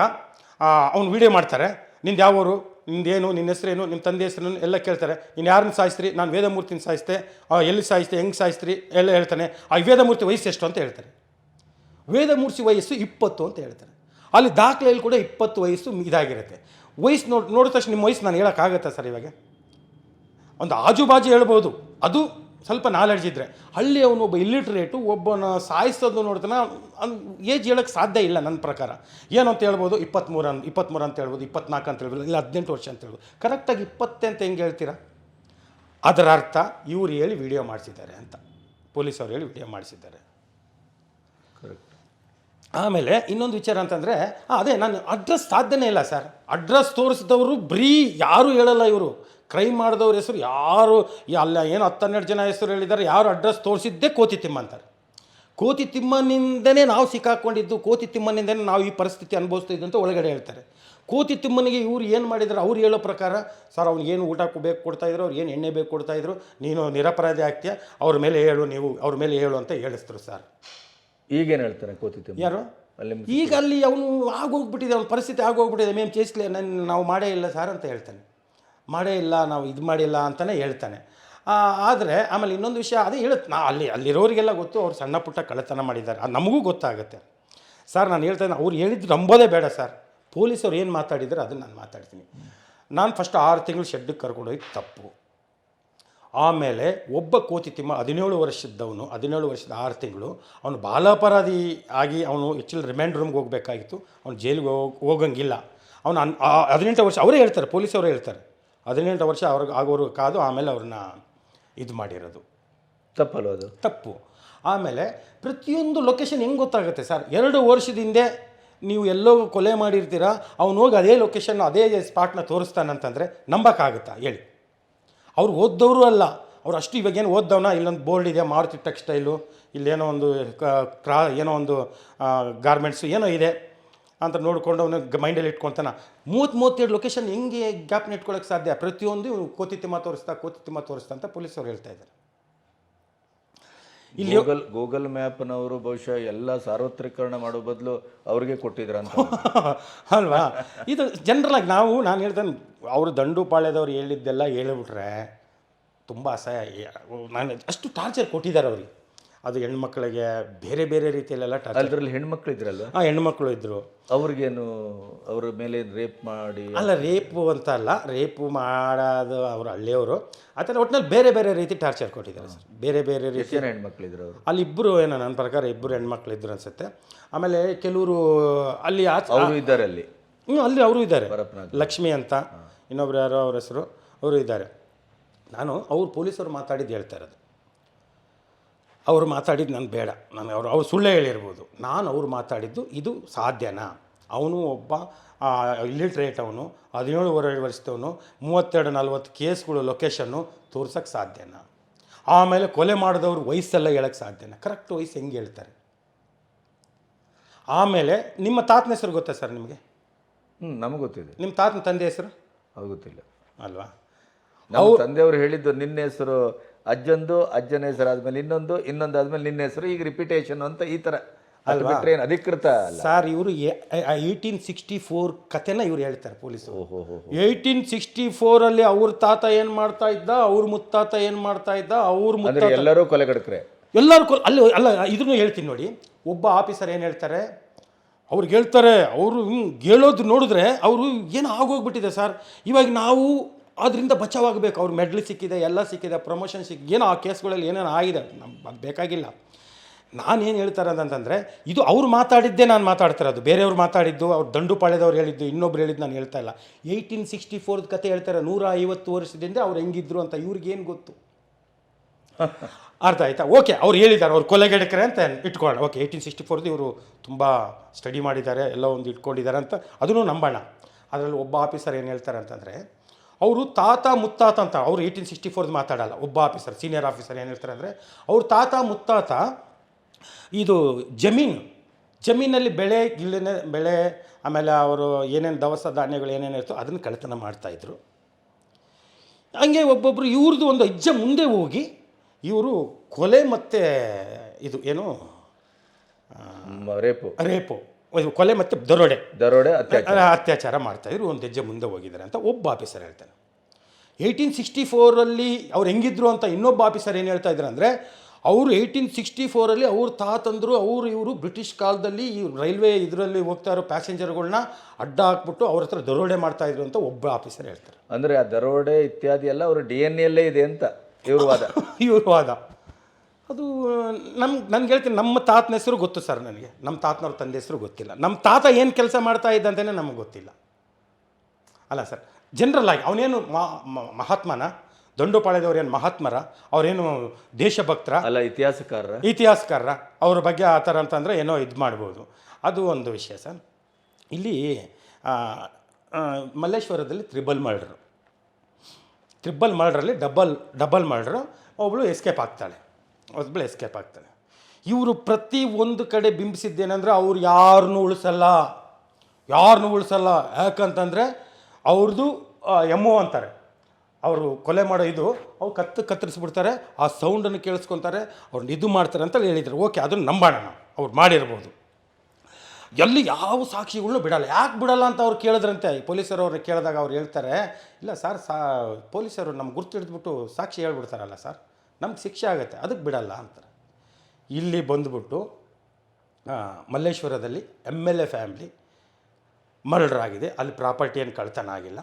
ಅವ್ನು ವಿಡಿಯೋ ಮಾಡ್ತಾರೆ. ನಿಂದು ಯಾವೂರು? ನಿಂದೇನು? ನಿನ್ನ ಹೆಸರೇನು? ನಿಮ್ಮ ತಂದೆ ಹೆಸರೇನು? ಎಲ್ಲ ಕೇಳ್ತಾರೆ. ನೀನು ಯಾರನ್ನ ಸಾಯಿಸ್ತೀರಿ? ನಾನು ವೇದಮೂರ್ತಿನ ಸಾಯಿಸ್ತೆ. ಎಲ್ಲಿ ಸಾಯಿಸ್ತೆ? ಹೆಂಗೆ ಸಾಯಿಸ್ತೀರಿ? ಎಲ್ಲ ಹೇಳ್ತಾನೆ. ಆ ವೇದಮೂರ್ತಿ ವಯಸ್ಸು ಎಷ್ಟು ಅಂತ ಹೇಳ್ತಾರೆ. ವೇದಮೂರ್ತಿ ವಯಸ್ಸು ಇಪ್ಪತ್ತು ಅಂತ ಹೇಳ್ತಾರೆ. ಅಲ್ಲಿ ದಾಖಲೆಯಲ್ಲಿ ಕೂಡ ಇಪ್ಪತ್ತು ವಯಸ್ಸು ಇದಾಗಿರುತ್ತೆ. ವಯಸ್ಸು ನೋಡಿ, ನೋಡಿದ ತಕ್ಷಣ ನಿಮ್ಮ ವಯಸ್ಸು ನಾನು ಹೇಳೋಕ್ಕಾಗತ್ತಾ ಸರ್ ಇವಾಗ? ಒಂದು ಆಜುಬಾಜು ಹೇಳ್ಬೋದು. ಅದು ಸ್ವಲ್ಪ ನಾಲೆಡ್ಜ್ ಇದ್ದರೆ ಹಳ್ಳಿ ಅವನು ಒಬ್ಬ ಇಲ್ಲಿಟ್ರೇಟು ಒಬ್ಬನ ಸಾಯಿಸೋದು ನೋಡ್ತಾನೆ. ಅನ್ ಏಜ್ ಹೇಳೋಕ್ಕೆ ಸಾಧ್ಯ ಇಲ್ಲ ನನ್ನ ಪ್ರಕಾರ. ಏನು ಅಂತ ಹೇಳ್ಬೋದು? ಇಪ್ಪತ್ತ್ಮೂರು ಅಂತ ಇಪ್ಪತ್ತ್ಮೂರು ಅಂತ ಹೇಳ್ಬೋದು, ಇಪ್ಪತ್ನಾಲ್ಕು ಅಂತ ಹೇಳ್ಬೋದು, ಇಲ್ಲ ಹದಿನೆಂಟು ವರ್ಷ ಅಂತ ಹೇಳ್ಬೋದು. ಕರೆಕ್ಟಾಗಿ ಇಪ್ಪತ್ತೆ ಅಂತ ಹೆಂಗೆ ಹೇಳ್ತೀರಾ? ಅದರ ಅರ್ಥ ಇವ್ರು ಹೇಳಿ ವಿಡಿಯೋ ಮಾಡಿಸಿದ್ದಾರೆ ಅಂತ. ಪೊಲೀಸವ್ರು ಹೇಳಿ ವಿಡಿಯೋ ಮಾಡಿಸಿದ್ದಾರೆ. ಆಮೇಲೆ ಇನ್ನೊಂದು ವಿಚಾರ ಅಂತಂದರೆ ಅದೇ ನಾನು ಅಡ್ರೆಸ್ ಸಾಧ್ಯನೇ ಇಲ್ಲ ಸರ್ ಅಡ್ರೆಸ್ ತೋರಿಸಿದವರು ಬ್ರೀ ಯಾರೂ ಹೇಳಲ್ಲ ಇವರು. ಕ್ರೈಮ್ ಮಾಡಿದವ್ರ ಹೆಸರು ಯಾರು ಅಲ್ಲ ಏನು ಹತ್ತು ಹನ್ನೆರಡು ಜನ ಹೆಸರು ಹೇಳಿದ್ದಾರೆ, ಯಾರು ಅಡ್ರೆಸ್ ತೋರಿಸಿದ್ದೇ ಕೋತಿ ತಿಮ್ಮ ಅಂತಾರೆ. ಕೋತಿ ತಿಮ್ಮನಿಂದನೇ ನಾವು ಸಿಕ್ಕಾಕ್ಕೊಂಡಿದ್ದು ಕೋತಿ ತಿಮ್ಮನಿಂದನೇ ನಾವು ಈ ಪರಿಸ್ಥಿತಿ ಅನುಭವಿಸ್ತಿದ್ದು ಅಂತ ಒಳಗಡೆ ಹೇಳ್ತಾರೆ. ಕೋತಿ ತಿಮ್ಮನಿಗೆ ಇವ್ರು ಏನು ಮಾಡಿದ್ರು ಅವ್ರು ಹೇಳೋ ಪ್ರಕಾರ ಸರ್ ಅವ್ನಿಗೆ ಏನು ಊಟ ಬೇಕು ಕೊಡ್ತಾಯಿದ್ರು ಅವ್ರು ಏನು ಎಣ್ಣೆ ಬೇಕು ಕೊಡ್ತಾಯಿದ್ರು ನೀನು ನಿರಪರಾಧಿ ಆಗ್ತೀಯ? ಅವ್ರ ಮೇಲೆ ಹೇಳು ನೀವು, ಅವ್ರ ಮೇಲೆ ಹೇಳು ಅಂತ ಹೇಳಿಸ್ತರು ಸರ್
ಈಗೇನು ಹೇಳ್ತಾರೆ ಕೋತಿ
ಯಾರು?
ಅಲ್ಲಿ
ಈಗ ಅಲ್ಲಿ ಅವನು ಆಗೋಗ್ಬಿಟ್ಟಿದೆ ಅವ್ನ ಪರಿಸ್ಥಿತಿ ಆಗೋಗ್ಬಿಟ್ಟಿದೆ. ಮೇಮ್ ಚೇಸ್ಲಿ ನನ್ನ ನಾವು ಮಾಡೇ ಇಲ್ಲ ಸರ್ ಅಂತ ಹೇಳ್ತಾನೆ. ಮಾಡೇ ಇಲ್ಲ ನಾವು ಇದು ಮಾಡಿಲ್ಲ ಅಂತಲೇ ಹೇಳ್ತಾನೆ. ಆದರೆ ಆಮೇಲೆ ಇನ್ನೊಂದು ವಿಷಯ ಅದೇ ಹೇಳುತ್ತೆ ನಾ ಅಲ್ಲಿ ಅಲ್ಲಿರೋರಿಗೆಲ್ಲ ಗೊತ್ತು ಅವ್ರು ಸಣ್ಣ ಪುಟ್ಟ ಕಳ್ಳತನ ಮಾಡಿದ್ದಾರೆ. ಅದು ನಮಗೂ ಗೊತ್ತಾಗುತ್ತೆ. ಸರ್ ನಾನು ಹೇಳ್ತೇನೆ ಅವ್ರು ಹೇಳಿದ್ದು ನಂಬೋದೇ ಬೇಡ ಸರ್ ಪೊಲೀಸವ್ರು ಏನು ಮಾತಾಡಿದ್ರೆ ಅದನ್ನು ನಾನು ಮಾತಾಡ್ತೀನಿ. ನಾನು ಫಸ್ಟ್ ಆರು ತಿಂಗಳು ಶೆಡ್ಡಿಗೆ ಕರ್ಕೊಂಡೋಗಿ ತಪ್ಪು. ಆಮೇಲೆ ಒಬ್ಬ ಕೋತಿ ತಿಮ್ಮ ಹದಿನೇಳು ವರ್ಷದವನು ಹದಿನೇಳು ವರ್ಷದ ಆರು ತಿಂಗಳು ಅವನು ಬಾಲಾಪರಾಧಿ ಆಗಿ ಅವನು ಹೆಚ್ಚಿನ ರಿಮ್ಯಾಂಡ್ ರೂಮ್ಗೆ ಹೋಗಬೇಕಾಗಿತ್ತು. ಅವನು ಜೈಲಿಗೆ ಹೋಗ್ ಹೋಗಂಗಿಲ್ಲ. ಅವನು ಅನ್ ಹದಿನೆಂಟು ವರ್ಷ ಅವರೇ ಹೇಳ್ತಾರೆ ಪೊಲೀಸವರೇ ಹೇಳ್ತಾರೆ. ಹದಿನೆಂಟು ವರ್ಷ ಅವ್ರಿಗೆ ಆಗೋರು ಕಾದು ಆಮೇಲೆ ಅವ್ರನ್ನ ಇದು ಮಾಡಿರೋದು.
ತಪ್ಪಲ್ಲ ಅದು?
ತಪ್ಪು. ಆಮೇಲೆ ಪ್ರತಿಯೊಂದು ಲೊಕೇಶನ್ ಹೆಂಗೆ ಗೊತ್ತಾಗುತ್ತೆ ಸರ್? ಎರಡು ವರ್ಷದ ಹಿಂದೆ ನೀವು ಎಲ್ಲೋ ಕೊಲೆ ಮಾಡಿರ್ತೀರಾ ಅವನು ಹೋಗಿ ಅದೇ ಲೊಕೇಶನ್ ಅದೇ ಸ್ಪಾಟ್ನ ತೋರಿಸ್ತಾನಂತಂದರೆ ನಂಬಕ್ಕಾಗುತ್ತಾ? ಹೇಳಿ. ಅವ್ರು ಓದ್ದವರು ಅಲ್ಲ. ಅವ್ರು ಅಷ್ಟು ಇವಾಗೇನು ಓದ್ದವನ ಇಲ್ಲೊಂದು ಬೋರ್ಡ್ ಇದೆ, ಮಾರುತಿ ಟೆಕ್ಸ್ಟೈಲು ಇಲ್ಲೇನೋ ಒಂದು ಕ್ರಾ, ಏನೋ ಒಂದು ಗಾರ್ಮೆಂಟ್ಸು ಏನೋ ಇದೆ ಅಂತ ನೋಡಿಕೊಂಡು ಅವನು ಮೈಂಡಲ್ಲಿ ಇಟ್ಕೊತಾನ. ಮೂವತ್ತು ಮೂವತ್ತೆರಡು ಲೊಕೇಶನ್ ಹೆಂಗೆ ಗ್ಯಾಪ್ನ ಇಟ್ಕೊಳ್ಳೋಕ್ಕೆ ಸಾಧ್ಯ? ಪ್ರತಿಯೊಂದು ಇವ್ನು ಕೋತಿ ತಿಮ್ಮ ತೋರಿಸ್ತಾ, ಕೋತಿ ತಿಮ್ಮ ತೋರಿಸ್ತಾ ಅಂತ ಪೊಲೀಸರು ಹೇಳ್ತಾ ಇದ್ದಾರೆ. ಇಲ್ಲಿ
ಗೂಗಲ್ ಗೂಗಲ್ ಮ್ಯಾಪ್ನವರು ಬಹುಶಃ ಎಲ್ಲ ಸಾರ್ವತ್ರಿಕರಣ ಮಾಡೋ ಬದಲು ಅವ್ರಿಗೆ ಕೊಟ್ಟಿದ್ರ ಅಂತ
ಅಲ್ವಾ? ಇದು ಜನರಲ್ ಆಗಿ ನಾವು ನಾನು ಹೇಳ್ತೇನೆ ಅವರು ದಂಡು ಪಾಳ್ಯದವ್ರು ಹೇಳಿದ್ದೆಲ್ಲ ಹೇಳಿಬಿಟ್ರೆ ತುಂಬ ಅಸಹ್ಯ. ನಾನು ಅಷ್ಟು ಟಾರ್ಚರ್ ಕೊಟ್ಟಿದ್ದಾರೆ ಅವ್ರಿಗೆ. ಅದು ಹೆಣ್ಮಕ್ಳಿಗೆ ಬೇರೆ ಬೇರೆ ರೀತಿಯಲ್ಲೆಲ್ಲ ಟಾರ್ಚರ್
ಅದ್ರಲ್ಲಿ ಹೆಣ್ಮಕ್ಳು ಇದ್ರಲ್ಲ
ಹಾಂ ಹೆಣ್ಮಕ್ಳು ಇದ್ದರು
ಅವ್ರಿಗೇನು ಅವ್ರ ಮೇಲೆ ರೇಪ್ ಮಾಡಿ
ಅಲ್ಲ ರೇಪು ಅಂತ ಅಲ್ಲ ರೇಪು ಮಾಡೋದು ಅವರು ಹಳ್ಳಿಯವರು ಆ ಥರ ಒಟ್ಟಿನಲ್ಲಿ ಬೇರೆ ಬೇರೆ ರೀತಿ ಟಾರ್ಚರ್ ಕೊಟ್ಟಿದ್ದಾರೆ ಸರ್. ಬೇರೆ ಬೇರೆ ರೀತಿ
ಹೆಣ್ಮಕ್ಳಿದ್ರು ಅವರು?
ಅಲ್ಲಿ ಇಬ್ಬರು ಏನೋ ನನ್ನ ಪ್ರಕಾರ ಇಬ್ಬರು ಹೆಣ್ಮಕ್ಳು ಇದ್ರು ಅನ್ಸುತ್ತೆ. ಆಮೇಲೆ ಕೆಲವರು ಅಲ್ಲಿ ಆಚೆ
ಅವರು ಇದ್ದಾರೆ ಅಲ್ಲಿ.
ಹ್ಞೂ ಅಲ್ಲಿ ಅವರು ಇದ್ದಾರೆ. ಲಕ್ಷ್ಮಿ ಅಂತ ಇನ್ನೊಬ್ರು ಯಾರೋ ಅವ್ರ ಹೆಸರು ಅವರು ಇದ್ದಾರೆ. ನಾನು ಅವ್ರು ಪೊಲೀಸರು ಮಾತಾಡಿದ್ದು ಹೇಳ್ತಾ ಇರೋದು. ಅವರು ಮಾತಾಡಿದ್ದು ನಾನು ಬೇಡ. ನಾನು ಅವರು ಅವ್ರು ಸುಳ್ಳೇ ಹೇಳಿರ್ಬೋದು. ನಾನು ಅವ್ರು ಮಾತಾಡಿದ್ದು ಇದು ಸಾಧ್ಯನಾ? ಅವನು ಒಬ್ಬ ಇಲ್ಲಿಟ್ರೇಟ್ ಅವನು ಹದಿನೇಳುವರೆ ವರ್ಷದವನು ಮೂವತ್ತೆರಡು ನಲ್ವತ್ತು ಕೇಸ್ಗಳು ಲೊಕೇಶನ್ನು ತೋರ್ಸೋಕ್ಕೆ ಸಾಧ್ಯನಾ? ಆಮೇಲೆ ಕೊಲೆ ಮಾಡಿದವ್ರು ವಯಸ್ಸೆಲ್ಲ ಹೇಳೋಕ್ಕೆ ಸಾಧ್ಯನಾ? ಕರೆಕ್ಟ್ ವಯಸ್ಸು ಹೆಂಗೆ ಹೇಳ್ತಾರೆ? ಆಮೇಲೆ ನಿಮ್ಮ ತಾತನ ಹೆಸರು ಗೊತ್ತಾ ಸರ್ ನಿಮಗೆ?
ಹ್ಞೂ ನಮಗೆ ಗೊತ್ತಿದೆ.
ನಿಮ್ಮ ತಾತನ ತಂದೆ ಹೆಸರು?
ಅದು ಗೊತ್ತಿಲ್ಲ.
ಅಲ್ವಾ?
ನಾವು ತಂದೆಯವರು ಹೇಳಿದ್ದು ನಿನ್ನ ಹೆಸರು ಅಜ್ಜಂದು ಅಜ್ಜನ ಹೆಸರು ಆದ್ಮೇಲೆ ಇನ್ನೊಂದು ಇನ್ನೊಂದು ಆದ್ಮೇಲೆ ನಿನ್ನ ಹೆಸರು ಈಗ ರಿಪಿಟೇಷನ್ ಅಂತ ಈ ಥರ ಅದು ಬಿಟ್ರೆ ಏನು ಅಧಿಕೃತ ಅಲ್ಲ.
ಸರ್ ಇವರು ಏಯ್ಟೀನ್ ಸಿಕ್ಸ್ಟಿ ಫೋರ್ ಕಥೆನ ಇವ್ರು ಹೇಳ್ತಾರೆ ಪೊಲೀಸರು. ಏಯ್ಟೀನ್ ಸಿಕ್ಸ್ಟಿ ಫೋರಲ್ಲಿ ಅವ್ರ ತಾತ ಏನು ಮಾಡ್ತಾ ಇದ್ದ ಅವ್ರ ಮುತ್ತಾತ ಏನು ಮಾಡ್ತಾ ಇದ್ದ ಅವ್ರ ಮುತ್ತ
ಅಂದ್ರೆ ಎಲ್ಲರೂ ಕೊಲೆಗಡಕ್ರೆ
ಎಲ್ಲರೂ ಕೊಲ್ ಅಲ್ಲಿ ಅಲ್ಲ ಇದನ್ನು ಹೇಳ್ತೀನಿ ನೋಡಿ. ಒಬ್ಬ ಆಫೀಸರ್ ಏನು ಹೇಳ್ತಾರೆ? ಅವ್ರಿಗೆ ಹೇಳ್ತಾರೆ ಅವರು ಹೇಳೋದು ನೋಡಿದ್ರೆ ಅವರು ಏನು ಆಗೋಗ್ಬಿಟ್ಟಿದೆ ಸರ್? ಇವಾಗ ನಾವು ಅದರಿಂದ ಬಚಾವಾಗಬೇಕು. ಅವ್ರು ಮೆಡ್ಲ್ ಸಿಕ್ಕಿದೆ ಎಲ್ಲ ಸಿಕ್ಕಿದೆ ಪ್ರಮೋಷನ್ ಸಿಕ್ಕಿ ಏನೋ ಆ ಕೇಸ್ಗಳಲ್ಲಿ ಏನೇನೋ ಆಗಿದೆ. ನಮ್ಗೆ ಅದು ಬೇಕಾಗಿಲ್ಲ. ನಾನೇನು ಹೇಳ್ತಾರೆ ಅಂತಂದರೆ ಇದು ಅವ್ರು ಮಾತಾಡಿದ್ದೇ ನಾನು ಮಾತಾಡ್ತಿರೋದು ಬೇರೆಯವ್ರು ಮಾತಾಡಿದ್ದು ಅವ್ರು ದಂಡು ಪಾಳ್ಯದವ್ರು ಹೇಳಿದ್ದು ಇನ್ನೊಬ್ರು ಹೇಳಿದ್ದು ನಾನು ಹೇಳ್ತಾ ಇಲ್ಲ. ಏಯ್ಟೀನ್ ಸಿಕ್ಸ್ಟಿ ಫೋರ್ದ ಕತೆ ಹೇಳ್ತಾರೆ ನೂರ ಐವತ್ತು ವರ್ಷದಿಂದ ಅವ್ರು ಹೆಂಗಿದ್ರು ಅಂತ ಇವ್ರಿಗೇನು ಗೊತ್ತು? ಅರ್ಥ ಆಯ್ತಾ? ಓಕೆ ಅವ್ರು ಹೇಳಿದ್ದಾರೆ ಅವ್ರು ಕೊಲೆಗಡಕರೆ ಅಂತ ಇಟ್ಕೊಳ್ಳೋಣ. ಓಕೆ ಏಯ್ಟೀನ್ ಸಿಕ್ಸ್ಟಿ ಫೋರ್ದು ಇವರು ತುಂಬ ಸ್ಟಡಿ ಮಾಡಿದ್ದಾರೆ ಎಲ್ಲ ಒಂದು ಇಟ್ಕೊಂಡಿದ್ದಾರೆ ಅಂತ. ಅದನ್ನು ನಂಬೋಣ. ಅದರಲ್ಲಿ ಒಬ್ಬ ಆಫೀಸರ್ ಏನು ಹೇಳ್ತಾರೆ ಅಂತಂದರೆ ಅವರು ತಾತ ಮುತ್ತಾತ ಅಂತ ಅವ್ರು ಏಯ್ಟೀನ್ ಸಿಕ್ಸ್ಟಿ ಫೋರ್ದು ಮಾತಾಡಲ್ಲ ಒಬ್ಬ ಆಫೀಸರ್ ಸೀನಿಯರ್ ಆಫೀಸರ್ ಏನಿರ್ತಾರೆ ಹೇಳ್ತಾರೆ ಅಂದರೆ ಅವ್ರ ತಾತ ಮುತ್ತಾತ ಇದು ಜಮೀನು ಜಮೀನಲ್ಲಿ ಬೆಳೆ ಗಿಳಿನ ಬೆಳೆ ಆಮೇಲೆ ಅವರು ಏನೇನು ದವಸ ಧಾನ್ಯಗಳು ಏನೇನು ಇರ್ತೋ ಅದನ್ನು ಕಳೆತನ ಮಾಡ್ತಾಯಿದ್ರು ಹಂಗೆ ಒಬ್ಬೊಬ್ಬರು ಇವ್ರದ್ದು ಒಂದು ಹೆಜ್ಜೆ ಮುಂದೆ ಹೋಗಿ ಇವರು ಕೊಲೆ ಮತ್ತು ಇದು ಏನು
ರೇಪು.
ರೇಪು. ಕೊಲೆ ಮತ್ತು ದರೋಡೆ.
ದರೋಡೆ ಅತ್ಯಾಚಾರ.
ಅತ್ಯಾಚಾರ ಮಾಡ್ತಾಯಿದ್ರು ಒಂದು ಹೆಜ್ಜೆ ಮುಂದೆ ಹೋಗಿದ್ದಾರೆ ಅಂತ ಒಬ್ಬ ಆಫೀಸರ್ ಹೇಳ್ತಾನೆ. ಏಯ್ಟೀನ್ ಸಿಕ್ಸ್ಟಿ ಫೋರಲ್ಲಿ ಅವ್ರು ಹೆಂಗಿದ್ರು ಅಂತ ಇನ್ನೊಬ್ಬ ಆಫೀಸರ್ ಏನು ಹೇಳ್ತಾ ಇದ್ದಾರೆ ಅಂದರೆ ಅವರು ಏಯ್ಟೀನ್ ಸಿಕ್ಸ್ಟಿ ಫೋರಲ್ಲಿ ಅವ್ರ ತಾತಂದರು ಅವರು ಇವರು ಬ್ರಿಟಿಷ್ ಕಾಲದಲ್ಲಿ ಈ ರೈಲ್ವೆ ಇದರಲ್ಲಿ ಹೋಗ್ತಾ ಇರೋ ಪ್ಯಾಸೆಂಜರ್ಗಳ್ನ ಅಡ್ಡ ಹಾಕ್ಬಿಟ್ಟು ಅವ್ರ ಹತ್ರ ದರೋಡೆ ಮಾಡ್ತಾಯಿದ್ರು ಅಂತ ಒಬ್ಬ ಆಫೀಸರ್ ಹೇಳ್ತಾರೆ.
ಅಂದರೆ ಆ ದರೋಡೆ ಇತ್ಯಾದಿ ಎಲ್ಲ ಅವರು ಡಿ ಎನ್ ಎಲ್ಲೇ ಇದೆ ಅಂತ. ಇವ್ರ ವಾದ.
ಇವರು ವಾದ. ಅದು ನಮ್ಮ ನನ್ಗೆ ಹೇಳ್ತೀನಿ ನಮ್ಮ ತಾತನ ಹೆಸರು ಗೊತ್ತು ಸರ್ ನನಗೆ. ನಮ್ಮ ತಾತನವ್ರ ತಂದೆ ಹೆಸರು ಗೊತ್ತಿಲ್ಲ. ನಮ್ಮ ತಾತ ಏನು ಕೆಲಸ ಮಾಡ್ತಾ ಇದ್ದ ಅಂತಲೇ ನಮಗೆ ಗೊತ್ತಿಲ್ಲ. ಅಲ್ಲ ಸರ್ ಜನರಲ್ ಆಗಿ ಅವನೇನು ಮಹಾತ್ಮನ? ದಂಡುಪಾಳ್ಯದವ್ರು ಏನು ಮಹಾತ್ಮರ? ಅವರೇನು ದೇಶಭಕ್ತರ?
ಅಲ್ಲ ಇತಿಹಾಸಕಾರರ?
ಇತಿಹಾಸಕಾರರ? ಅವ್ರ ಬಗ್ಗೆ ಆ ಥರ ಅಂತಂದರೆ ಏನೋ ಇದು ಮಾಡ್ಬೋದು. ಅದು ಒಂದು ವಿಷಯ ಸರ್. ಇಲ್ಲಿ ಮಲ್ಲೇಶ್ವರದಲ್ಲಿ ತ್ರಿಬಲ್ ಮರ್ಡ್ರು. ತ್ರಿಬಲ್ ಮರ್ಡ್ರಲ್ಲಿ ಡಬಲ್ ಡಬಲ್ ಮರ್ಡ್ರು. ಒಬ್ಬಳು ಎಸ್ಕೇಪ್ ಆಗ್ತಾಳೆ. ಒಬ್ಬಳು ಎಸ್ಕೇಪ್ ಆಗ್ತಾನೆ ಇವರು ಪ್ರತಿ ಒಂದು ಕಡೆ ಬಿಂಬಿಸಿದ್ದೇನೆಂದ್ರೆ ಅವ್ರು ಯಾರನ್ನೂ ಉಳಿಸಲ್ಲ. ಯಾರನ್ನೂ ಉಳಿಸಲ್ಲ. ಯಾಕಂತಂದರೆ ಅವ್ರದ್ದು ಎಮ್ಮು ಅಂತಾರೆ. ಅವರು ಕೊಲೆ ಮಾಡೋ ಇದು, ಅವ್ರು ಕತ್ತು ಕತ್ತರಿಸ್ಬಿಡ್ತಾರೆ, ಆ ಸೌಂಡನ್ನು ಕೇಳಿಸ್ಕೊತಾರೆ, ಅವ್ರನ್ನ ಇದು ಮಾಡ್ತಾರೆ ಅಂತ ಹೇಳಿದ್ರು. ಓಕೆ, ಅದನ್ನು ನಂಬೋಣ ಅವ್ರು ಮಾಡಿರ್ಬೋದು. ಎಲ್ಲಿ ಯಾವ ಸಾಕ್ಷಿಗಳನ್ನೂ ಬಿಡಲ್ಲ. ಯಾಕೆ ಬಿಡಲ್ಲ ಅಂತ ಅವ್ರು ಕೇಳಿದ್ರಂತೆ. ಪೊಲೀಸರು ಅವ್ರನ್ನ ಕೇಳಿದಾಗ ಅವ್ರು ಹೇಳ್ತಾರೆ, ಇಲ್ಲ ಸರ್, ಸಾ, ಪೊಲೀಸರು ನಮ್ಮ ಗುರ್ತು ಹಿಡಿದ್ಬಿಟ್ಟು ಸಾಕ್ಷಿ ಹೇಳ್ಬಿಡ್ತಾರಲ್ಲ ಸರ್. ನಮ್ಗೆ ಶಿಕ್ಷೆ ಆಗುತ್ತೆ, ಅದಕ್ಕೆ ಬಿಡಲ್ಲ ಅಂತಾರೆ. ಇಲ್ಲಿ ಬಂದುಬಿಟ್ಟು ಮಲ್ಲೇಶ್ವರದಲ್ಲಿ M L A family murder ಆಗಿದೆ ಅಲ್ಲಿ ಪ್ರಾಪರ್ಟಿ ಏನು ಕಳ್ತನ ಆಗಿಲ್ಲ.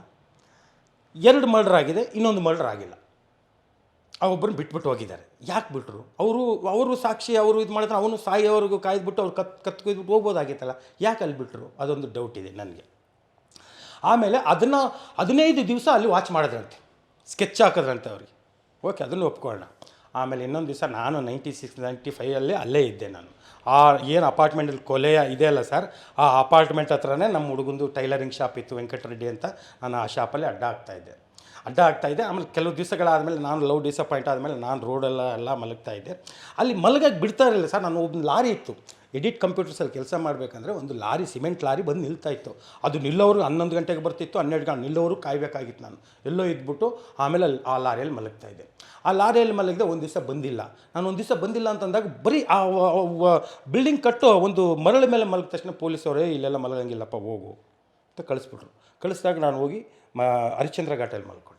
ಎರಡು ಮರ್ಡರ್ ಆಗಿದೆ ಇನ್ನೊಂದು ಮರ್ಡರ್ ಆಗಿಲ್ಲ. ಆ ಒಬ್ಬರನ್ನ ಬಿಟ್ಬಿಟ್ಟು ಹೋಗಿದ್ದಾರೆ. ಯಾಕೆ ಬಿಟ್ಟರು ಅವರು ಅವರು ಸಾಕ್ಷಿ, ಅವರು ಇದು ಮಾಡಿದ್ರೆ ಅವನು ಸಾಯೋವರೆಗೂ ಕಾಯ್ದುಬಿಟ್ಟು ಅವ್ರು ಕತ್ ಕತ್ಕೊಯ್ದುಬಿಟ್ಟು ಹೋಗ್ಬೋದಾಗಿತ್ತಲ್ಲ, ಯಾಕೆ ಅಲ್ಲಿ ಬಿಟ್ಟರು ಅದೊಂದು ಡೌಟ್ ಇದೆ ನನಗೆ. ಆಮೇಲೆ ಅದನ್ನು, ಹದಿನೈದು ದಿವಸ ಅಲ್ಲಿ ವಾಚ್ ಮಾಡಿದ್ರಂತೆ ಸ್ಕೆಚ್ ಹಾಕಿದ್ರಂತೆ ಅವ್ರಿಗೆ. ಓಕೆ, ಅದನ್ನು ಒಪ್ಕೊಳ್ಳೋಣ. ಆಮೇಲೆ ಇನ್ನೊಂದು ದಿವಸ ನಾನು ನೈಂಟಿ ಸಿಕ್ಸ್ ನೈಂಟಿ ಫೈವಲ್ಲಿ ಅಲ್ಲೇ ಇದ್ದೆ ನಾನು. ಆ ಏನು ಅಪಾರ್ಟ್ಮೆಂಟಲ್ಲಿ ಕೊಲೆಯ ಇದೆ ಅಲ್ಲ ಸರ್, ಆ ಅಪಾರ್ಟ್ಮೆಂಟ್ ಹತ್ರನೇ ನಮ್ಮ ಹುಡುಗಂದು ಟೈಲರಿಂಗ್ ಶಾಪ್ ಇತ್ತು, ವೆಂಕಟರೆಡ್ಡಿ ಅಂತ ನಾನು ಆ ಶಾಪಲ್ಲಿ ಅಡ್ಡ ಆಗ್ತಾ ಇದ್ದೆ. ಅಡ್ಡ ಆಗ್ತಾಯಿದ್ದೆ ಆಮೇಲೆ ಕೆಲವು ದಿವಸಗಳಾದಮೇಲೆ ನಾನು ಲವ್ ಡಿಸಪಾಯಿಂಟ್ ಆದಮೇಲೆ ನಾನು ರೋಡೆಲ್ಲ ಎಲ್ಲ ಮಲಗ್ತಾ ಇದ್ದೆ. ಅಲ್ಲಿ ಮಲಗಕ್ಕೆ ಬಿಡ್ತಾ ಇರಲಿಲ್ಲ ಸರ್, ನಾನು ಒಬ್ಬ ಲಾರಿ ಇತ್ತು. ಎಡಿಟ್ ಕಂಪ್ಯೂಟರ್ಸಲ್ಲಿ ಕೆಲಸ ಮಾಡಬೇಕಂದ್ರೆ ಒಂದು ಲಾರಿ, ಸಿಮೆಂಟ್ ಲಾರಿ ಬಂದು ನಿಲ್ತಾ ಇತ್ತು. ಅದು ನಿಲ್ಲೋರು ಹನ್ನೊಂದು ಗಂಟೆಗೆ ಬರ್ತಿತ್ತು, ಹನ್ನೆರಡು ಗಂಟೆ ನಿಲ್ಲೋರು ಕಾಯಬೇಕಾಗಿತ್ತು ನಾನು. ಎಲ್ಲೋ ಇದ್ಬಿಟ್ಟು ಆಮೇಲೆ ಆ ಲಾರಿಯಲ್ಲಿ ಮಲಗ್ತಾ ಇದ್ದೆ. ಆ ಲಾರಿಯಲ್ಲಿ ಮಲಗಿದೆ ಒಂದು ದಿವಸ ಬಂದಿಲ್ಲ. ನಾನು ಒಂದು ದಿವಸ ಬಂದಿಲ್ಲ ಅಂತಂದಾಗ ಬರೀ ಆ ಬಿಲ್ಡಿಂಗ್ ಕಟ್ಟು ಒಂದು ಮರಳ ಮೇಲೆ ಮಲಗಿದ ತಕ್ಷಣ ಪೊಲೀಸವರೇ, ಇಲ್ಲೆಲ್ಲ ಮಲಗಂಗಿಲ್ಲಪ್ಪ ಹೋಗು ಅಂತ ಕಳಿಸ್ಬಿಟ್ರು. ಕಳಿಸಿದಾಗ ನಾನು ಹೋಗಿ ಮ, ಹರಿಶ್ಚಂದ್ರ ಘಾಟಲ್ಲಿ ಮಲ್ಕೊಂಡೆ.